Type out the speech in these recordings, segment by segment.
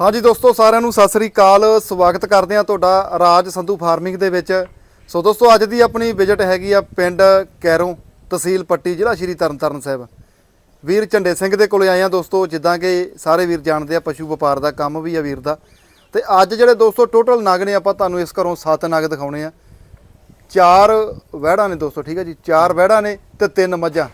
ਹਾਂਜੀ ਦੋਸਤੋ, ਸਾਰਿਆਂ ਨੂੰ ਸਤਿ ਸ੍ਰੀ ਅਕਾਲ। ਸਵਾਗਤ ਕਰਦੇ ਹਾਂ ਤੁਹਾਡਾ ਰਾਜ ਸੰਧੂ ਫਾਰਮਿੰਗ ਦੇ ਵਿੱਚ। ਸੋ ਦੋਸਤੋ, ਅੱਜ ਦੀ ਆਪਣੀ ਵਿਜ਼ਿਟ ਹੈਗੀ ਆ ਪਿੰਡ ਕੈਰੋਂ ਤਹਿਸੀਲ ਪੱਟੀ, ਜ਼ਿਲ੍ਹਾ ਸ਼੍ਰੀ ਤਰਨਤਾਰਨ ਸਾਹਿਬ। ਵੀਰ ਝੰਡੇ ਸਿੰਘ ਦੇ ਕੋਲੇ ਆਏ ਆ ਦੋਸਤੋ, ਜਿੱਦਾਂ ਕਿ ਸਾਰੇ ਵੀਰ ਜਾਣਦੇ ਆ, ਪਸ਼ੂ ਵਪਾਰ ਦਾ ਕੰਮ ਵੀ ਆ ਵੀਰ ਦਾ। ਤੇ ਅੱਜ ਜਿਹੜੇ ਦੋਸਤੋ ਟੋਟਲ ਨਗ ਨੇ, ਆਪਾਂ ਤੁਹਾਨੂੰ ਇਸ ਘਰੋਂ 7 ਨਗ ਦਿਖਾਉਣੇ ਆ। ਚਾਰ ਵਹਿੜਾਂ ਨੇ ਦੋਸਤੋ, ਠੀਕ ਹੈ ਜੀ, ਚਾਰ ਵਹਿੜਾਂ ਨੇ ਤੇ ਤਿੰਨ ਮੱਝਾਂ।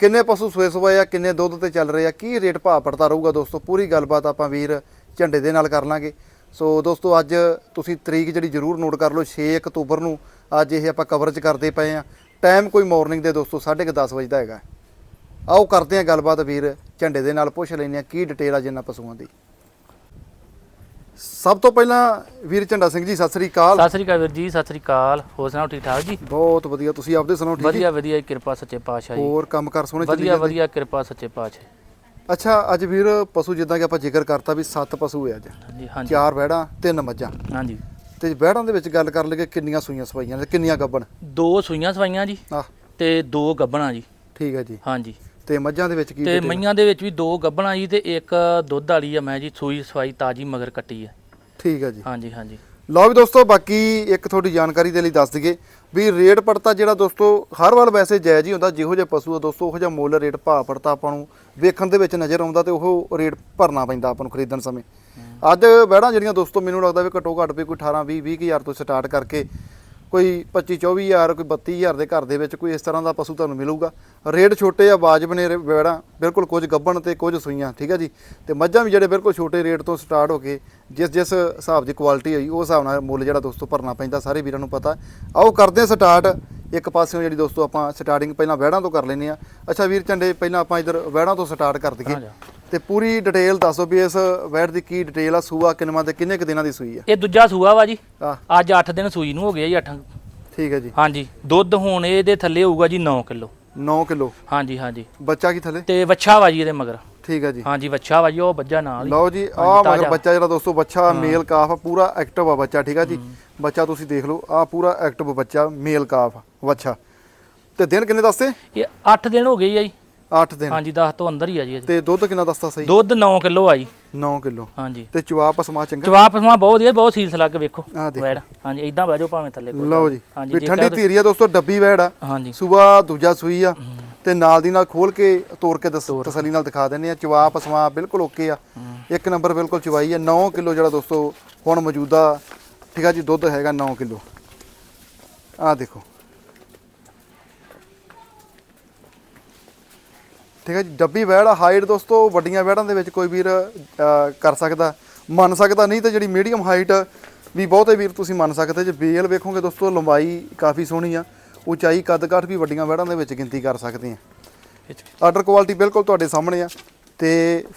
ਕਿੰਨੇ ਪਸ਼ੂ ਸੂਏ ਸੂਏ ਆ, ਕਿੰਨੇ ਦੁੱਧ ਤੇ ਚੱਲ ਰਹੇ ਆ, ਕੀ ਰੇਟ ਭਾਅ ਪੜਤਾ ਰਹੂਗਾ ਦੋਸਤੋ? ਪੂਰੀ ਗੱਲਬਾਤ ਆਪਾਂ ਵੀਰ ਝੰਡੇ ਦੇ ਨਾਲ ਕਰ ਲਾਂਗੇ। ਸੋ ਦੋਸਤੋ, ਅੱਜ ਤੁਸੀਂ ਤਰੀਕ ਜਿਹੜੀ ਜ਼ਰੂਰ ਨੋਟ ਕਰ ਲਓ 6 ਅਕਤੂਬਰ ਨੂੰ ਅੱਜ ਇਹ ਆਪਾਂ ਕਵਰੇਜ ਕਰਦੇ ਪਏ ਆ। ਟਾਈਮ ਕੋਈ ਮਾਰਨਿੰਗ ਦੇ ਦੋਸਤੋ 10:30 ਵਜੇ ਦਾ ਹੈਗਾ। ਆਓ ਕਰਦੇ ਆ ਗੱਲਬਾਤ ਵੀਰ ਝੰਡੇ ਦੇ ਨਾਲ, ਪੁੱਛ ਲੈਂਦੇ ਆ ਕੀ ਡਿਟੇਲ ਆ ਜਿੰਨਾ ਪਸ਼ੂਆਂ ਦੀ। ਸਭ ਤੋਂ ਪਹਿਲਾਂ ਵੀਰ ਝੰਡਾ ਸਿੰਘ ਜੀ ਸਤਿ ਸ੍ਰੀ ਅਕਾਲ। ਸਤਿ ਸ੍ਰੀ ਅਕਾਲ ਵੀਰ ਜੀ ਸਤਿ ਸ੍ਰੀ ਅਕਾਲ। ਹੋਰ ਸੁਣਾਓ ਠੀਕ ਠਾਕ ਜੀ? ਬਹੁਤ ਵਧੀਆ ਤੁਸੀਂ ਆਪਦੇ ਸੁਣਾਓ ਠੀਕ ਵਧੀਆ ਵਧੀਆ ਕਿਰਪਾ ਸੱਚੇ ਪਾਤਸ਼ਾਹ ਜੀ। ਹੋਰ ਕੰਮ ਕਰ ਸੋਹਣੇ ਚੱਲੀ ਵਧੀਆ ਜਾਂਦੇ? ਵਧੀਆ ਕਿਰਪਾ ਸੱਚੇ ਪਾਤਸ਼ਾਹ ਅੱਛਾ ਅੱਜ ਵੀਰ ਪਸ਼ੂ ਜਿੱਦਾਂ ਕਿ ਆਪਾਂ ਜ਼ਿਕਰ ਕਰਤਾ ਵੀ 7 ਪਸ਼ੂ ਹੈ ਅੱਜ। ਹਾਂਜੀ ਹਾਂਜੀ। ਚਾਰ ਵਹਿੜਾਂ ਤਿੰਨ ਮੱਝਾਂ। ਹਾਂਜੀ। ਤੇ ਵਹਿੜਾਂ ਦੇ ਵਿੱਚ ਗੱਲ ਕਰ ਲਈਏ ਕਿੰਨੀਆਂ ਸੂਈਆਂ ਸਵਾਈਆਂ ਨੇ ਕਿੰਨੀਆਂ ਗੱਬਣ? ਦੋ ਸੂਈਆਂ ਸਵਾਈਆਂ ਜੀ ਆਹ। ਤੇ ਦੋ ਗੱਬਣਾ ਜੀ। ਠੀਕ ਹੈ ਜੀ। ਹਾਂਜੀ। ਤੇ ਮੱਝਾਂ ਦੇ ਵਿੱਚ ਕੀ ਤੇ? ਮਈਆਂ ਦੇ ਵਿੱਚ ਵੀ ਦੋ ਗੱਬਣਾ ਜੀ ਤੇ ਇੱਕ ਦੁੱਧ ਵਾਲੀ ਆ ਮੈਂ ਜੀ ਸੂਈ ਸਵਾਈ ਤਾਜੀ ਮਗਰ ਕੱਟੀ ਹੈ ਠੀਕ ਹੈ ਜੀ। ਹਾਂਜੀ ਹਾਂਜੀ। ਲਓ ਵੀ ਦੋਸਤੋ ਬਾਕੀ ਇੱਕ ਤੁਹਾਡੀ ਜਾਣਕਾਰੀ ਦੇ ਲਈ ਦੱਸ ਦਈਏ ਵੀ ਰੇਟ ਪੜਤਾ ਜਿਹੜਾ ਦੋਸਤੋ ਹਰ ਵਾਰ ਵੈਸੇ ਜਾਇਜ਼ ਹੀ ਹੁੰਦਾ ਜਿਹੋ ਜਿਹਾ ਪਸ਼ੂ ਆ ਦੋਸਤੋ ਉਹੋ ਜਿਹਾ ਮੁੱਲ ਰੇਟ ਭਾਅ ਪੜਤਾ ਆਪਾਂ ਨੂੰ ਵੇਖਣ ਦੇ ਵਿੱਚ ਨਜ਼ਰ ਆਉਂਦਾ ਤੇ ਉਹ ਰੇਟ ਭਰਨਾ ਪੈਂਦਾ ਆਪਾਂ ਨੂੰ ਖਰੀਦਣ ਸਮੇਂ। ਅੱਜ ਵਹਿੜਾਂ ਜਿਹੜੀਆਂ ਦੋਸਤੋ ਮੈਨੂੰ ਲੱਗਦਾ ਵੀ ਘੱਟੋ ਘੱਟ ਵੀ ਕੋਈ 18 20 20 ਹਜ਼ਾਰ ਤੋਂ ਸਟਾਰਟ ਕਰਕੇ ਕੋਈ 25 24 ਹਜ਼ਾਰ, ਕੋਈ 32 ਹਜ਼ਾਰ ਦੇ ਘਰ ਦੇ ਵਿੱਚ ਕੋਈ ਇਸ ਤਰ੍ਹਾਂ ਦਾ ਪਸ਼ੂ ਤੁਹਾਨੂੰ ਮਿਲੂਗਾ। ਰੇਟ ਛੋਟੇ ਆ ਵਾਜਬ ਨੇ ਰੇ- ਬਿਲਕੁਲ ਕੁਝ ਗੱਬਣ ਤੇ ਕੁਝ ਸੂਈਆਂ, ਠੀਕ ਹੈ ਜੀ? ਤੇ ਮੱਝਾਂ ਵੀ ਜਿਹੜੇ ਬਿਲਕੁਲ ਛੋਟੇ ਰੇਟ ਤੋਂ ਸਟਾਰਟ ਹੋ ਕੇ ਜਿਸ ਜਿਸ ਹਿਸਾਬ ਦੀ ਕੁਆਲਿਟੀ ਹੋਈ ਉਸ ਹਿਸਾਬ ਨਾਲ ਮੁੱਲ ਜਿਹੜਾ ਦੋਸਤੋ ਭਰਨਾ ਪੈਂਦਾ, ਸਾਰੇ ਵੀਰਾਂ ਨੂੰ ਪਤਾ। ਆਓ ਕਰਦੇ ਸਟਾਰਟ। ਇੱਕ ਪਾਸਿਓਂ ਜਿਹੜੀ ਦੋਸਤੋ ਆਪਾਂ ਸਟਾਰਟਿੰਗ ਪਹਿਲਾਂ ਵਹਿੜਾਂ ਤੋਂ ਕਰ ਲੈਂਦੇ ਆ ਅੱਛਾ ਵੀਰ ਝੰਡੇ ਪਹਿਲਾਂ ਆਪਾਂ ਇਧਰ ਵਹਿੜਾਂ ਤੋਂ ਸਟਾਰਟ ਕਰ ਦਈਏ। ਤੇ ਪੂਰੀ ਡਿਟੇਲ ਦੱਸੋ ਵੀ ਇਸ ਵਹਿੜ ਦੀ ਕੀ ਡਿਟੇਲ ਆ ਸੂਆ ਕਿੰਨਵਾਂ ਤੇ ਕਿੰਨੇ ਕੁ ਦਿਨਾਂ ਦੀ ਸੂਈ ਆ? ਇਹ ਦੂਜਾ ਸੂਆ ਵਾ ਜੀ। ਅੱਜ 8 ਦਿਨ ਸੂਈ ਨੂੰ ਹੋ ਗਏ ਜੀ 8 ਠੀਕ ਹੈ ਜੀ। ਹਾਂਜੀ ਦੁੱਧ ਹੁਣ ਇਹਦੇ ਥੱਲੇ ਹੋਊਗਾ ਜੀ 9 ਕਿਲੋ। 9 ਕਿਲੋ। ਹਾਂਜੀ ਹਾਂਜੀ ਬੱਚਾ ਕੀ ਥੱਲੇ? ਤੇ ਵੱਛਾ ਵਾ ਜੀ ਇਹਦੇ ਮਗਰ। ਠੀਕ ਹੈ ਜੀ। ਹਾਂਜੀ ਵੱਛਾ ਵਾ ਜੀ ਉਹ ਬੱਜਾ ਨਾਲ ਹੀ। ਲਓ ਜੀ ਆ ਹਾਂਜੀ, ਮਗਰ ਤਾਜ਼ਾ। ਬੱਚਾ ਜਿਹੜਾ ਦੋਸਤੋ ਬੱਚਾ ਮੇਲ ਕਾਫ ਆ, ਪੂਰਾ ਐਕਟਿਵ ਆ ਬੱਚਾ ਠੀਕ ਆ ਜੀ। ਬੱਚਾ ਤੁਸੀਂ ਦੇਖ ਲਓ ਆ ਪੂਰਾ ਐਕਟਿਵ ਬੱਚਾ ਮੇਲ ਕਾਫ ਬੱਚਾ ਤੇ ਦਿਨ ਕਿੰਨੇ ਦੱਸਦੇ ਇਹ 8 ਦਿਨ ਹੋ ਗਏ ਆ ਜੀ 8 ਦਿਨ। ਹਾਂਜੀ 10 ਤੋਂ ਅੰਦਰ ਹੀ ਆ ਜੀ ਅਜੇ। ਤੇ ਦੁੱਧ ਕਿੰਨਾ ਦੱਸਦਾ ਸਹੀ? ਦੁੱਧ 9 ਕਿਲੋ ਆ ਜੀ। 9 ਕਿਲੋ। ਹਾਂਜੀ। ਤੇ ਚਵਾ ਪਸਮਾ ਚੰਗਾ? ਜਵਾਬ ਪਸਮਾ ਬਹੁਤ ਵਧੀਆ ਬਹੁਤ ਸੀਲਸ ਲੱਗ ਵੇਖੋ। ਆਹ ਦੇਖੋ। ਵੈੜ। ਹਾਂਜੀ ਇਦਾਂ ਬਹਿ ਜਾਓ ਭਾਵੇਂ ਥੱਲੇ ਕੋਈ ਲਓ ਜੀ। ਹਾਂਜੀ ਵੀ ਜੇ ਠੰਡੀ ਧੀਰੀ ਆ ਦੋਸਤੋ ਡੱਬੀ ਵੈੜ ਆ। ਹਾਂਜੀ। ਸੂਆ ਦੂਜਾ ਸੂਈ ਆ। ਤੇ ਨਾਲ ਦੀ ਨਾਲ ਖੋਲ ਕੇ ਤੋੜ ਕੇ ਦੱਸ- ਤਸੱਲੀ ਨਾਲ ਦਿਖਾ ਦਿੰਦੇ ਆ। ਚਵਾ ਪਸਮਾ ਬਿਲਕੁਲ ਓਕੇ ਆ। ਇੱਕ ਨੰਬਰ ਬਿਲਕੁਲ ਚਵਾਈ ਆ। 9 ਕਿਲੋ ਜਿਹੜਾ ਦੋਸਤੋ ਹੁਣ ਮੌਜੂਦਾ ਠੀਕ ਆ ਜੀ ਦੁੱਧ ਹੈਗਾ 9 ਕਿਲੋ। ਆ ਦੇਖੋ। ਠੀਕ ਹੈ ਜੀ ਡੱਬੀ ਵੈੜ ਹਾਈਟ ਦੋਸਤੋ ਵੱਡੀਆਂ ਵੈੜਾਂ ਦੇ ਵਿੱਚ ਕੋਈ ਵੀਰ ਕਰ ਸਕਦਾ। ਮੰਨ ਸਕਦਾ ਨਹੀਂ ਤੇ ਜਿਹੜੀ ਮੀਡੀਅਮ ਹਾਈਟ ਵੀ ਬਹੁਤੇ ਵੀਰ ਤੁਸੀਂ ਮੰਨ ਸਕਦੇ ਜੇ। ਬੇਲ ਵੇਖੋਗੇ ਦੋਸਤੋ ਲੰਬਾਈ ਕਾਫੀ ਸੋਹਣੀ ਆ। ਉਚਾਈ ਕੱਦ ਕਾਠ ਵੀ ਵੱਡੀਆਂ ਵੈੜਾਂ ਦੇ ਵਿੱਚ ਗਿਣਤੀ ਕਰ ਸਕਦੇ ਆ ਆਰਡਰ ਕੁਆਲਿਟੀ ਬਿਲਕੁਲ ਤੁਹਾਡੇ ਸਾਹਮਣੇ ਆ। ਤੇ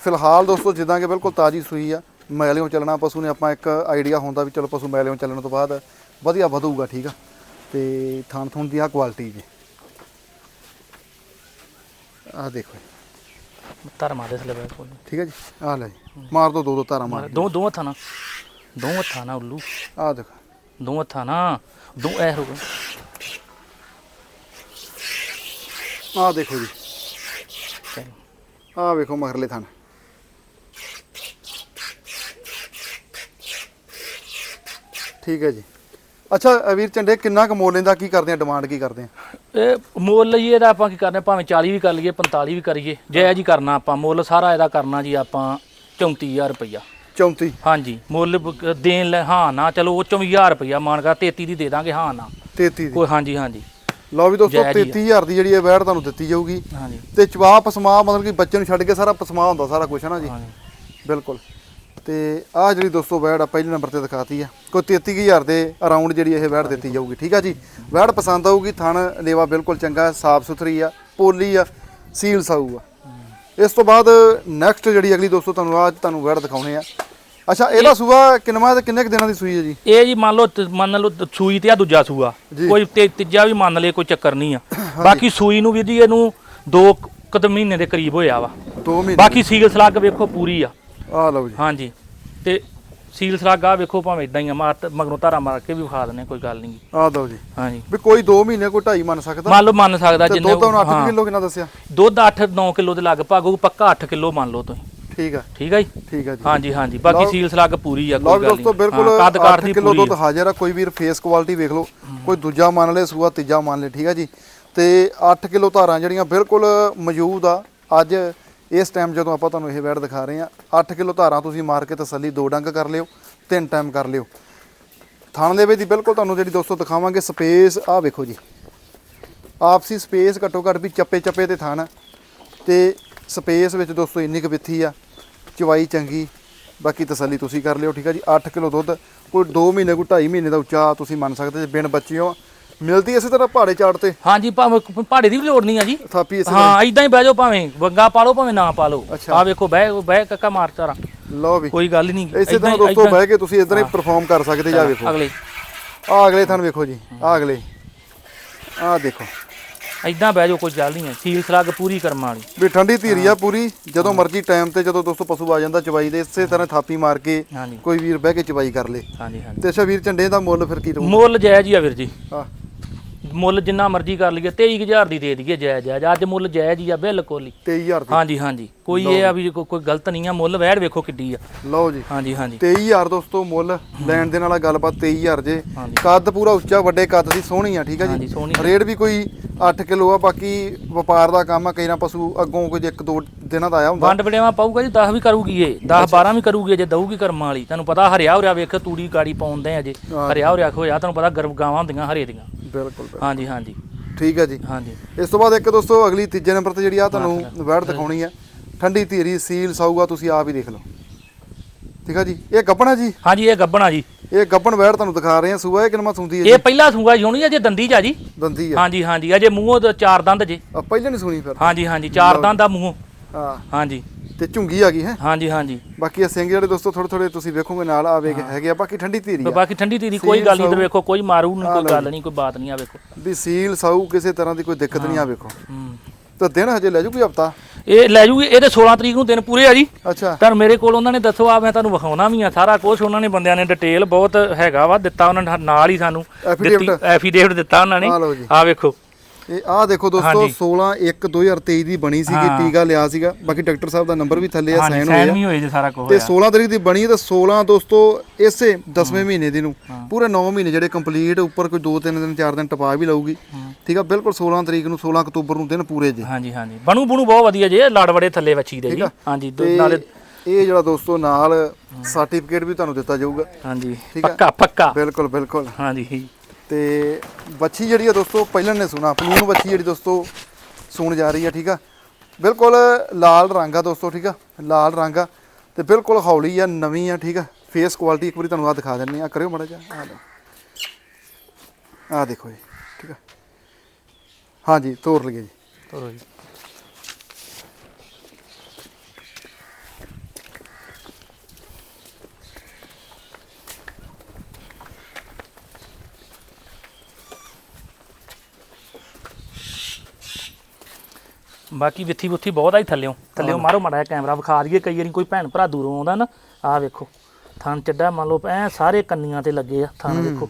ਫਿਲਹਾਲ ਦੋਸਤੋ ਜਿੱਦਾਂ ਕਿ ਬਿਲਕੁਲ ਤਾਜੀ ਸੂਈ ਆ ਮੈਲਿਓਂ ਚੱਲਣਾ ਪਸ਼ੂ ਨੇ ਆਪਾਂ ਇੱਕ ਆਈਡੀਆ ਹੁੰਦਾ ਵੀ ਚਲੋ ਪਸ਼ੂ ਮੈਲਿਓਂ ਚੱਲਣ ਤੋਂ ਬਾਅਦ ਵਧੀਆ ਵਧੂਗਾ ਠੀਕ ਆ? ਤੇ ਥਣ ਥੁਣ ਦੀ ਆ ਕੁਆਲਿਟੀ ਜੀ। ਆ ਦੇਖੋ ਜੀ, ਧਰਮਾ ਦੇ ਥੱਲੇ ਬਹਿ ਕੋਈ ਠੀਕ ਹੈ ਜੀ? ਆ ਲੈ ਜੀ। ਮਾਰ ਦੋ ਦੋ ਦੋ ਤਾਰਾਂ ਮਾਰ ਦੋ ਦੋ ਹੱਥਾਂ ਨਾਲ। ਦੋ ਹੱਥਾਂ ਨਾਲ ਉੱਲੂ। ਆ ਦੇਖੋ। ਦੋ ਹੱਥਾਂ ਨਾਲ। ਦੋ ਐ ਹੋ ਆ ਦੇਖੋ ਜੀ। ਆ ਵੇਖੋ ਮਗਰਲੇ ਥਣ ਠੀਕ ਹੈ ਜੀ। ਅੱਛਾ ਵੀਰ ਝੰਡੇ ਕਿੰਨਾ ਕੁ ਮੋਲ ਲੈਂਦਾ ਕੀ ਕਰਦੇ ਆ? ਡਿਮਾਂਡ ਕੀ ਕਰਦੇ ਆ? ਇਹ ਮੁੱਲ ਲਈ ਇਹਦਾ ਆਪਾਂ ਕੀ ਕਰਨੇ? ਭਾਵੇਂ 40 ਵੀ ਕਰ ਲਈਏ 45 ਵੀ ਕਰੀਏ। ਜਾਇਜ਼ ਹੀ ਕਰਨਾ ਆਪਾਂ ਮੁੱਲ ਸਾਰਾ ਇਹਦਾ ਕਰਨਾ ਜੀ ਆਪਾਂ 34000 ਰੁਪਈਆ। 34 ਹਾਂਜੀ ਮੁੱਲ ਦੇਣ ਲੈ ਹਾਂ ਨਾ ਚਲੋ ਉਹ ਚੋਂ ਵੀ 1000 ਰੁਪਈਆ ਮਾਨ ਕਰ 33 ਦੀ ਦੇ ਦਾਂਗੇ ਹਾਂ ਨਾ। 33 ਦੀ। ਕੋਈ ਹਾਂਜੀ ਹਾਂਜੀ। ਲਓ ਵੀ ਦੋਸਤੋ ਜਾਇਜ਼ ਹੀ ਆ। 33000 ਦੀ ਜਿਹੜੀ ਇਹ ਵੈੜ ਤੁਹਾਨੂੰ ਦਿੱਤੀ ਜਾਊਗੀ। ਹਾਂਜੀ। ਤੇ ਚਵਾ ਪਸਮਾ ਮਤਲਬ ਕਿ ਬੱਚੇ ਨੂੰ ਛੱਡ ਕੇ ਸਾਰਾ ਪਸਮਾ ਹੁੰਦਾ ਸਾਰਾ ਕੁਝ ਹੈ ਨਾ ਜੀ? ਹਾਂਜੀ। ਬਿਲਕੁਲ। ਤੇ ਆਹ ਜਿਹੜੀ ਦੋਸਤੋ ਵੈੜ ਆ ਪਹਿਲੇ ਨੰਬਰ ਤੇ ਦਿਖਾਤੀ ਆ। ਕੋਈ 33000 ਦੇ ਅਰਾਊਂਡ ਜਿਹੜੀ ਇਹ ਵੈੜ ਦਿੱਤੀ ਜਾਊਗੀ ਠੀਕ ਆ ਜੀ? ਵੈੜ ਪਸੰਦ ਆਊਗੀ ਥਣ ਲੇਵਾ ਬਿਲਕੁਲ ਚੰਗਾ ਸਾਫ਼ ਸੁਥਰੀ ਆ ਪੋਲੀ ਆ ਸੀਲ ਸਾਊ ਆ। ਇਸ ਤੋਂ ਬਾਅਦ ਨੈਕਸਟ ਜਿਹੜੀ ਅਗਲੀ ਦੋਸਤੋ ਤੁਹਾਨੂੰ ਆਹ ਤੁਹਾਨੂੰ ਵੈੜ ਦਿਖਾਉਣੇ ਆ। ਅੱਛਾ ਇਹਦਾ ਸੂਆ ਕਿੰਨਵਾਂ ਤੇ ਕਿੰਨੇ ਕੁ ਦਿਨਾਂ ਦੀ ਸੂਈ ਹੈ ਜੀ? ਇਹ ਜੀ ਮੰਨ ਲਓ ਤ- ਮੰਨ ਲਓ ਤ- ਸੂਈ ਤੇ ਆ ਦੂਜਾ ਸੂਆ। ਜੀ। ਕੋਈ ਤੇ ਤੀਜਾ ਵੀ ਮੰਨ ਲਏ ਕੋਈ ਚੱਕਰ ਨਹੀਂ ਆ। ਬਾਕੀ ਸੂਈ ਨੂੰ ਵੀ ਜੀ ਇਹਨੂੰ ਦੋ ਕੁ ਕੁ ਮਹੀਨੇ ਦੇ ਕਰੀਬ ਹੋਇਆ ਵਾ। 2 ਮਹੀਨੇ ਬਾਕੀ ਸੀਲ ਸਲੱਗ ਵੇਖੋ ਪੂਰੀ ਆ। ਆ ਲਓ ਜੀ। ਹਾਂਜੀ। ਤੇ ਸੀਲ ਸਲੱਗ ਆ ਵੇਖੋ ਭਾਵੇਂ ਇਦਾਂ ਹੀ ਆ ਮਾਰ ਮਗਰੋਂ ਧਾਰਾ ਮਾਰ ਕੇ ਵੀ ਵਿਖਾ ਦਿੰਨੇ ਕੋਈ ਗੱਲ ਨਹੀਂ ਆ ਲਓ ਜੀ। ਹਾਂਜੀ। ਵੀ ਕੋਈ 2 ਮਹੀਨੇ ਕੋਈ 2.5 ਮੰਨ ਸਕਦਾ? ਮੰਨ ਲਓ ਮੰਨ ਸਕਦਾ ਤੇ ਜਿੰਨੇ ਦੁੱਧ ਹੁਣ 8 ਹਾਂ। ਕਿਲੋ ਕਿੰਨਾ ਦੱਸਿਆ? ਦੁੱਧ 8-9 ਕਿਲੋ ਦੇ ਲਗਭਗ ਉਹ ਪੱਕਾ 8 ਕਿਲੋ ਮੰਨ ਲਓ ਤੁਸੀਂ। ਠੀਕ ਆ। ਠੀਕ ਆ ਜੀ? ਠੀਕ ਆ ਜੀ। ਹਾਂਜੀ ਹਾਂਜੀ। ਬਾਕੀ ਸੀਲ ਸਲੱਗ ਪੂਰੀ ਆ ਲਓ ਕੋਈ ਵੀ ਗੱਲ ਦੋਸਤੋ ਨਹੀਂ। ਬਿਲਕੁਲ ਹਾਂ, ਕੱਦ ਕਾਠ 8 ਦੀ ਕਿਲੋ ਪੂਰੀ ਦੁੱਧ ਹਾਜ਼ਰ ਆ। ਕੋਈ ਵੀਰ ਫੇਸ ਕੁਆਲਿਟੀ ਵੇਖ ਲਓ। ਕੋਈ ਦੂਜਾ ਮੰਨ ਲੇ ਸੂਆ ਤੀਜਾ ਮੰਨ ਲੇ ਠੀਕ ਆ ਜੀ। ਤੇ 8 ਕਿਲੋ ਧਾਰਾਂ ਜਿਹੜੀਆਂ ਬਿਲਕੁਲ ਮੌਜੂਦ ਆ। ਅੱਜ ਇਸ ਟਾਈਮ ਜਦੋਂ ਆਪਾਂ ਤੁਹਾਨੂੰ ਇਹ ਵੈੜ ਦਿਖਾ ਰਹੇ ਆ 8 ਕਿਲੋ ਧਾਰਾਂ ਤੁਸੀਂ ਮਾਰ ਕੇ ਤਸੱਲੀ ਦੋ ਡੰਗ ਕਰ ਲਿਓ ਤਿੰਨ ਟਾਈਮ ਕਰ ਲਿਓ। ਥਣ ਦੇ ਵਿੱਚ ਦੀ ਬਿਲਕੁਲ ਤੁਹਾਨੂੰ ਜਿਹੜੀ ਦੋਸਤੋ ਦਿਖਾਵਾਂਗੇ ਸਪੇਸ ਆ ਵੇਖੋ ਜੀ। ਆਪਸੀ ਸਪੇਸ ਘੱਟੋ ਘੱਟ ਵੀ ਚੱਪੇ ਚੱਪੇ ਤੇ ਥਣ। ਆ। ਤੇ ਸਪੇਸ ਵਿੱਚ ਦੋਸਤੋ ਇੰਨੀ ਕੁ ਵਿੱਥੀ ਆ ਚਵਾਈ ਚੰਗੀ ਬਾਕੀ ਤਸੱਲੀ ਤੁਸੀਂ ਕਰ ਲਿਓ ਠੀਕ ਆ ਜੀ? 8 ਕਿਲੋ ਦੁੱਧ ਕੋਈ 2 ਮਹੀਨੇ ਕੋਈ 2.5 ਮਹੀਨੇ ਦਾ ਉੱਚਾ ਤੁਸੀਂ ਮੰਨ ਸਕਦੇ ਜੇ ਬਿਨ ਬੱਚਿਓ ਮਿਲਦੀ ਇਸੇ ਤਰ੍ਹਾਂ ਪਹਾੜੇ ਚਾੜ ਤੇ? ਹਾਂਜੀ ਭਾਵੇਂ ਪਹਾੜੇ ਦੀ ਵੀ ਲੋੜ ਨਹੀਂ ਆ ਜੀ। ਥਾਪੀ ਇਸੇ ਹਾਂ ਇਦਾਂ ਹੀ ਬਹਿ ਜਾਓ ਭਾਵੇਂ ਵੰਗਾ ਪਾ ਲਓ ਭਾਵੇਂ ਨਾ ਪਾ ਲਓ। ਆ ਵੇਖੋ ਬਹਿ ਬਹਿ ਕੱਕਾ ਮਾਰ ਚਾਰਾ ਲਓ ਵੀ। ਕੋਈ ਗੱਲ ਨਹੀਂ। ਇਸੇ ਤਰ੍ਹਾਂ ਦੋਸਤੋ ਬਹਿ ਕੇ ਤੁਸੀਂ ਇਦਾਂ ਹੀ ਪਰਫਾਰਮ ਕਰ ਸਕਦੇ ਜਾ ਵੇਖੋ। ਅਗਲੇ। ਆ ਅਗਲੇ ਥਣ ਵੇਖੋ ਜੀ ਆ ਅਗਲੇ। ਆ ਦੇਖੋ। ਇਦਾਂ ਬਹਿ ਜਾਓ ਕੋਈ ਗੱਲ ਨਹੀਂ ਹੈ। ਸੀਲ ਸਲੱਗ ਪੂਰੀ ਕਰਮ ਵਾਲੀ। ਵੀ ਠੰਡੀ ਧੀਰੀ ਆ ਪੂਰੀ ਜਦੋਂ ਮਰਜ਼ੀ ਟਾਈਮ ਤੇ ਜਦੋਂ ਦੋਸਤੋ ਪਸ਼ੂ ਆ ਜਾਂਦਾ ਚਵਾਈ ਦੇ ਇਸੇ ਤਰ੍ਹਾਂ ਥਾਪੀ ਮਾਰ ਕੇ ਹਾਂਜੀ। ਕੋਈ ਵੀਰ ਬਹਿ ਕੇ ਚਵਾਈ ਕਰ ਲੇ। ਹਾਂਜੀ ਹਾਂਜੀ। ਤੇ ਅੱਛਾ ਵੀਰ ਝੰਡੇ ਦਾ ਮੁੱਲ ਫਿਰ ਕੀ ਰਹੂ? ਮੁੱਲ ਜਾਇਜ਼ ਹੀ ਆ ਵੀਰ ਜੀ। ਆ ਮੁੱਲ ਜਿੰਨਾ ਮਰਜ਼ੀ ਕਰ ਲਈਏ 23000 ਦੀ ਦੇ ਦਈਏ ਜਾਇਜ਼ ਜਾਇਜ਼। ਅੱਜ ਮੁੱਲ ਜਾਇਜ਼ ਹੀ ਆ ਬਿਲਕੁਲ ਹੀ। 23000 ਦੀ। ਹਾਂਜੀ ਹਾਂਜੀ। ਕੋਈ ਇਹ ਆ ਵੀ ਕੋ- ਕੋਈ ਗਲਤ ਨਹੀਂ ਆ ਮੁੱਲ ਵੈੜ ਵੇਖੋ ਕਿੱਡੀ ਆ। ਲਓ ਜੀ। ਹਾਂਜੀ ਹਾਂਜੀ। 23000 ਦੋਸਤੋ ਮੁੱਲ ਲੈਣ ਦੇ ਨਾਲ ਗੱਲਬਾਤ 23000 ਜੇ। ਹਾਂਜੀ। ਕੱਦ ਪੂਰਾ ਉੱਚਾ ਵੱਡੇ ਕੱਦ ਦੀ ਸੋਹਣੀ ਆ ਠੀਕ ਆ ਹਾਂਜੀ, ਜੀ ਸੋਹਣੀ। ਰੇਟ ਵੀ ਕੋਈ 8 ਕਿਲੋ ਆ ਬਾਕੀ ਵਪਾਰ ਦਾ ਕੰਮ ਆ ਕਈ ਨਾ ਪਸ਼ੂ ਅੱਗੋਂ ਕੋਈ ਇੱਕ ਦੋ ਦਿਨਾਂ ਦਾ ਆਇਆ ਹੁੰਦਾ। ਵੰਡ ਵਡੇਵਾ ਪਾਊਗਾ ਜੀ 10 ਵੀ ਕਰੂਗੀ ਇਹ। 10 12 ਵੀ ਕਰੂਗੀ ਜੇ ਦਊਗੀ ਕਰਮਾਂ ਵਾਲੀ। ਤੁਹਾਨੂੰ ਪਤਾ ਹਰਿਆ ਹੋਰਿਆ ਵੇਖ ਤੂੜੀ ਗਾੜੀ ਪਾਉਂਦੇ ਅਜੇ। ਹਾਂ। ਹਰਿਆ ਹੋਰਿਆ ਹੋਇਆ ਤੁਹਾਨੂੰ ਪਤਾ ਗਰਮ ਗਾਵਾਂ ਹੁੰਦੀਆਂ ਹਰੇ ਦੀਆਂ। ਬਿਲਕੁਲ ਬਿਲਕੁਲ। ਹਾਂਜੀ ਹਾਂਜੀ। ਠੀਕ ਆ ਜੀ। ਹਾਂਜੀ। ਇਸ ਤੋਂ ਬਾਅਦ ਇੱਕ ਦੋਸਤੋ ਅਗਲੀ ਤੀਜੇ ਨੰਬਰ ਤੇ ਜਿਹੜੀ ਆ ਤੁਹਾਨੂੰ ਵੈੜ ਦਿਖਾਉਣੀ ਆ। ਠੰਡੀ ਧੀਰੀ ਸੀਲ ਸਾਊਗਾ ਤੁਸੀਂ ਆਪ ਹੀ ਦੇਖ ਲਓ। ਠੀਕ ਆ ਜੀ। ਇਹ ਗੱਬਣਾ ਜੀ? ਹਾਂਜੀ ਇਹ ਗੱਬਣਾ ਜੀ। ਇਹ ਗੱਬਣ ਵੈੜ ਤੁਹਾਨੂੰ ਦਿਖਾ ਰਹੇ ਆ ਸੂਆ ਇਹ ਕਿੰਨਾ ਸੁੰਦੀ ਹੈ ਇਹ ਪਹਿਲਾ ਸੂਗਾ ਜੀ ਹੋਣੀ ਅਜੇ ਦੰਦੀ ਜਾ ਜੀ। ਦੰਦੀ ਆ। ਹਾਂਜੀ ਹਾਂਜੀ। ਅਜੇ ਮੂੰਹੋਂ ਤਾਂ ਚਾਰ ਦੰਦ ਜੇ। ਆ ਪਹਿਲਾਂ ਨਹੀਂ ਸੁਣੀ ਫਿਰ? ਹਾਂਜੀ ਹਾਂਜੀ। ਚਾਰ ਦੰਦ ਦਾ ਮੂੰਹ। ਹਾਂ। ਹਾਂਜੀ। ਤੇ ਝੁੰਗੀ ਆ ਗਈ ਹੈ? ਹਾਂਜੀ ਹਾਂਜੀ। ਬਾਕੀ ਇਹ ਸਿੰਘ ਜਿਹੜੇ ਦੋਸਤੋ ਥੋੜੇ ਥੋੜੇ ਤੁਸੀਂ ਵੇਖੋਗੇ ਨਾਲ ਆ ਵੇਖ ਹੈਗੇ ਆ। ਬਾਕੀ ਠੰਡੀ ਧੀਰੀ ਤੇ ਆ। ਬਾਕੀ ਠੰਡੀ ਤੀਰੀ ਕੋਈ ਗੱਲ ਨਹੀਂ ਇਧਰ ਵੇਖੋ ਕੋਈ ਮਾਰੂ ਨਹੀਂ ਕੋਈ ਗੱਲ ਨਹੀਂ ਕੋਈ ਬਾਤ ਨਹੀਂ ਆ ਵੇਖੋ। ਵੀ ਸੀਲ ਸਾਊ ਕਿਸੇ ਤਰ੍ਹਾਂ ਦੀ ਕੋਈ ਦਿੱਕਤ ਨਹੀਂ ਆ ਵੇਖੋ। ਤਾਂ ਦਿਨ ਹਜੇ ਲੈ ਜੂ ਕੋਈ ਹਫਤਾ? ਇਹ ਲੈ ਜੂਗੀ ਇਹਦੇ 16 ਤਰੀਕ ਨੂੰ ਦਿਨ ਪੂਰੇ ਆ ਜੀ। ਅੱਛਾ। ਪਰ ਮੇਰੇ ਕੋਲ ਉਹਨਾਂ ਨੇ ਦੱਸੋ ਆ ਮੈਂ ਤੁਹਾਨੂੰ ਵਿਖਾਉਣਾ ਵੀ ਆ ਸਾਰਾ ਕੁਝ ਉਹਨਾਂ ਨੇ ਬੰਦਿਆਂ ਨੇ ਡਿਟੇਲ ਬਹੁਤ ਹੈਗਾ ਵਾ ਦਿੱਤਾ ਉਹਨਾਂ ਨਾਲ ਹੀ ਸਾਨੂੰ? ਐਫੀਡੇਵਿਟ ਦਿੱਤਾ ਉਹਨਾਂ ਨੇ। ਆ ਵੇਖੋ। ਇਹ ਆ ਦੇਖੋ ਦੋਸਤੋ 16 1 2023 ਦੀ ਬਣੀ ਸੀਗੀ। ਟੀਕਾ ਲਿਆ ਸੀਗਾ। ਬਾਕੀ ਡਾਕਟਰ ਸਾਹਿਬ ਦਾ ਨੰਬਰ ਵੀ ਥੱਲੇ ਆ ਸਾਈਨ ਹੋਇਆ ਸਾਈਨ ਵੀ ਹੋਏ ਜੇ ਸਾਰਾ ਕੁਝ ਤੇ 16 ਤਰੀਕ ਦੀ ਬਣੀ ਤੇ 16 ਦੋਸਤੋ ਇਸੇ 10ਵੇਂ ਮਹੀਨੇ ਦੀ ਨੂੰ। ਪੂਰੇ 9 ਮਹੀਨੇ ਜਿਹੜੇ ਕੰਪਲੀਟ ਉੱਪਰ ਕੋਈ 2-3 ਦਿਨ 4 ਦਿਨ ਟਪਾ ਵੀ ਲਊਗੀ। ਠੀਕ ਆ ਬਿਲਕੁਲ 16 ਤਰੀਕ ਨੂੰ 16 ਅਕਤੂਬਰ ਨੂੰ ਦਿਨ ਪੂਰੇ ਜੇ। ਹਾਂਜੀ ਹਾਂਜੀ। ਬਣੂ ਬਣੂ ਬਹੁਤ ਵਧੀਆ ਜੇ ਲੜ ਬੜੇ ਥੱਲੇ ਵੱਛੀ ਦੇ ਜੀ। ਹਾਂਜੀ ਨਾਲੇ ਇਹ ਜਿਹੜਾ ਦੋਸਤੋ ਨਾਲ ਸਰਟੀਫਿਕੇਟ ਵੀ ਤੁਹਾਨੂੰ ਦਿੱਤਾ ਜਾਊਗਾ। ਹਾਂਜੀ। ਪੱਕਾ ਪੱਕਾ। ਬਿਲਕੁਲ ਬਿਲਕੁਲ। ਹਾਂਜੀ। ਤੇ ਬੱਚੀ ਜਿਹੜੀ ਆ ਦੋਸਤੋ, ਪਹਿਲਾਂ ਨੇ ਸੁਣਾ ਪਲੂਨ ਬੱਚੀ ਜਿਹੜੀ ਦੋਸਤੋ ਸੂਣ ਜਾ ਰਹੀ ਆ, ਠੀਕ ਆ? ਬਿਲਕੁਲ ਲਾਲ ਰੰਗ ਆ ਦੋਸਤੋ, ਠੀਕ ਆ? ਲਾਲ ਰੰਗ ਆ ਤੇ ਬਿਲਕੁਲ ਹੌਲੀ ਆ, ਨਵੀਂ ਆ, ਠੀਕ ਆ? ਫੇਸ ਕੁਆਲਿਟੀ ਇੱਕ ਵਾਰੀ ਤੁਹਾਨੂੰ ਆ ਦਿਖਾ ਦਿੰਨੇ ਆ। ਕਰਿਓ ਮੜਾ ਜਾ ਆ ਲਓ। ਆ ਦੇਖੋ ਜੀ, ਠੀਕ ਆ? ਹਾਂਜੀ, ਤੋਰ ਲਈਏ ਜੀ। ਤੋਰੋ ਜੀ। ਬਾਕੀ ਵਿੱਥੀ ਬੁੱਥੀ ਬਹੁਤ ਆਈ ਥੱਲਿਓਂ। ਥੱਲਿਓਂ ਮਾਰੋ ਮੜਾ ਕੈਮਰਾ ਵਿਖਾ ਦਈਏ ਕਈ ਵਾਰੀ ਕੋਈ ਭੈਣ ਭਰਾ ਦੂਰੋਂ ਆਉਂਦਾ ਨਾ ਆਹ ਵੇਖੋ ਥਣ ਚੱਡਾ ਮੰਨ ਲਓ ਐ ਸਾਰੇ ਕੰਨੀਆਂ ਤੇ ਲੱਗੇ ਆ ਥਣ ਵੇਖੋ।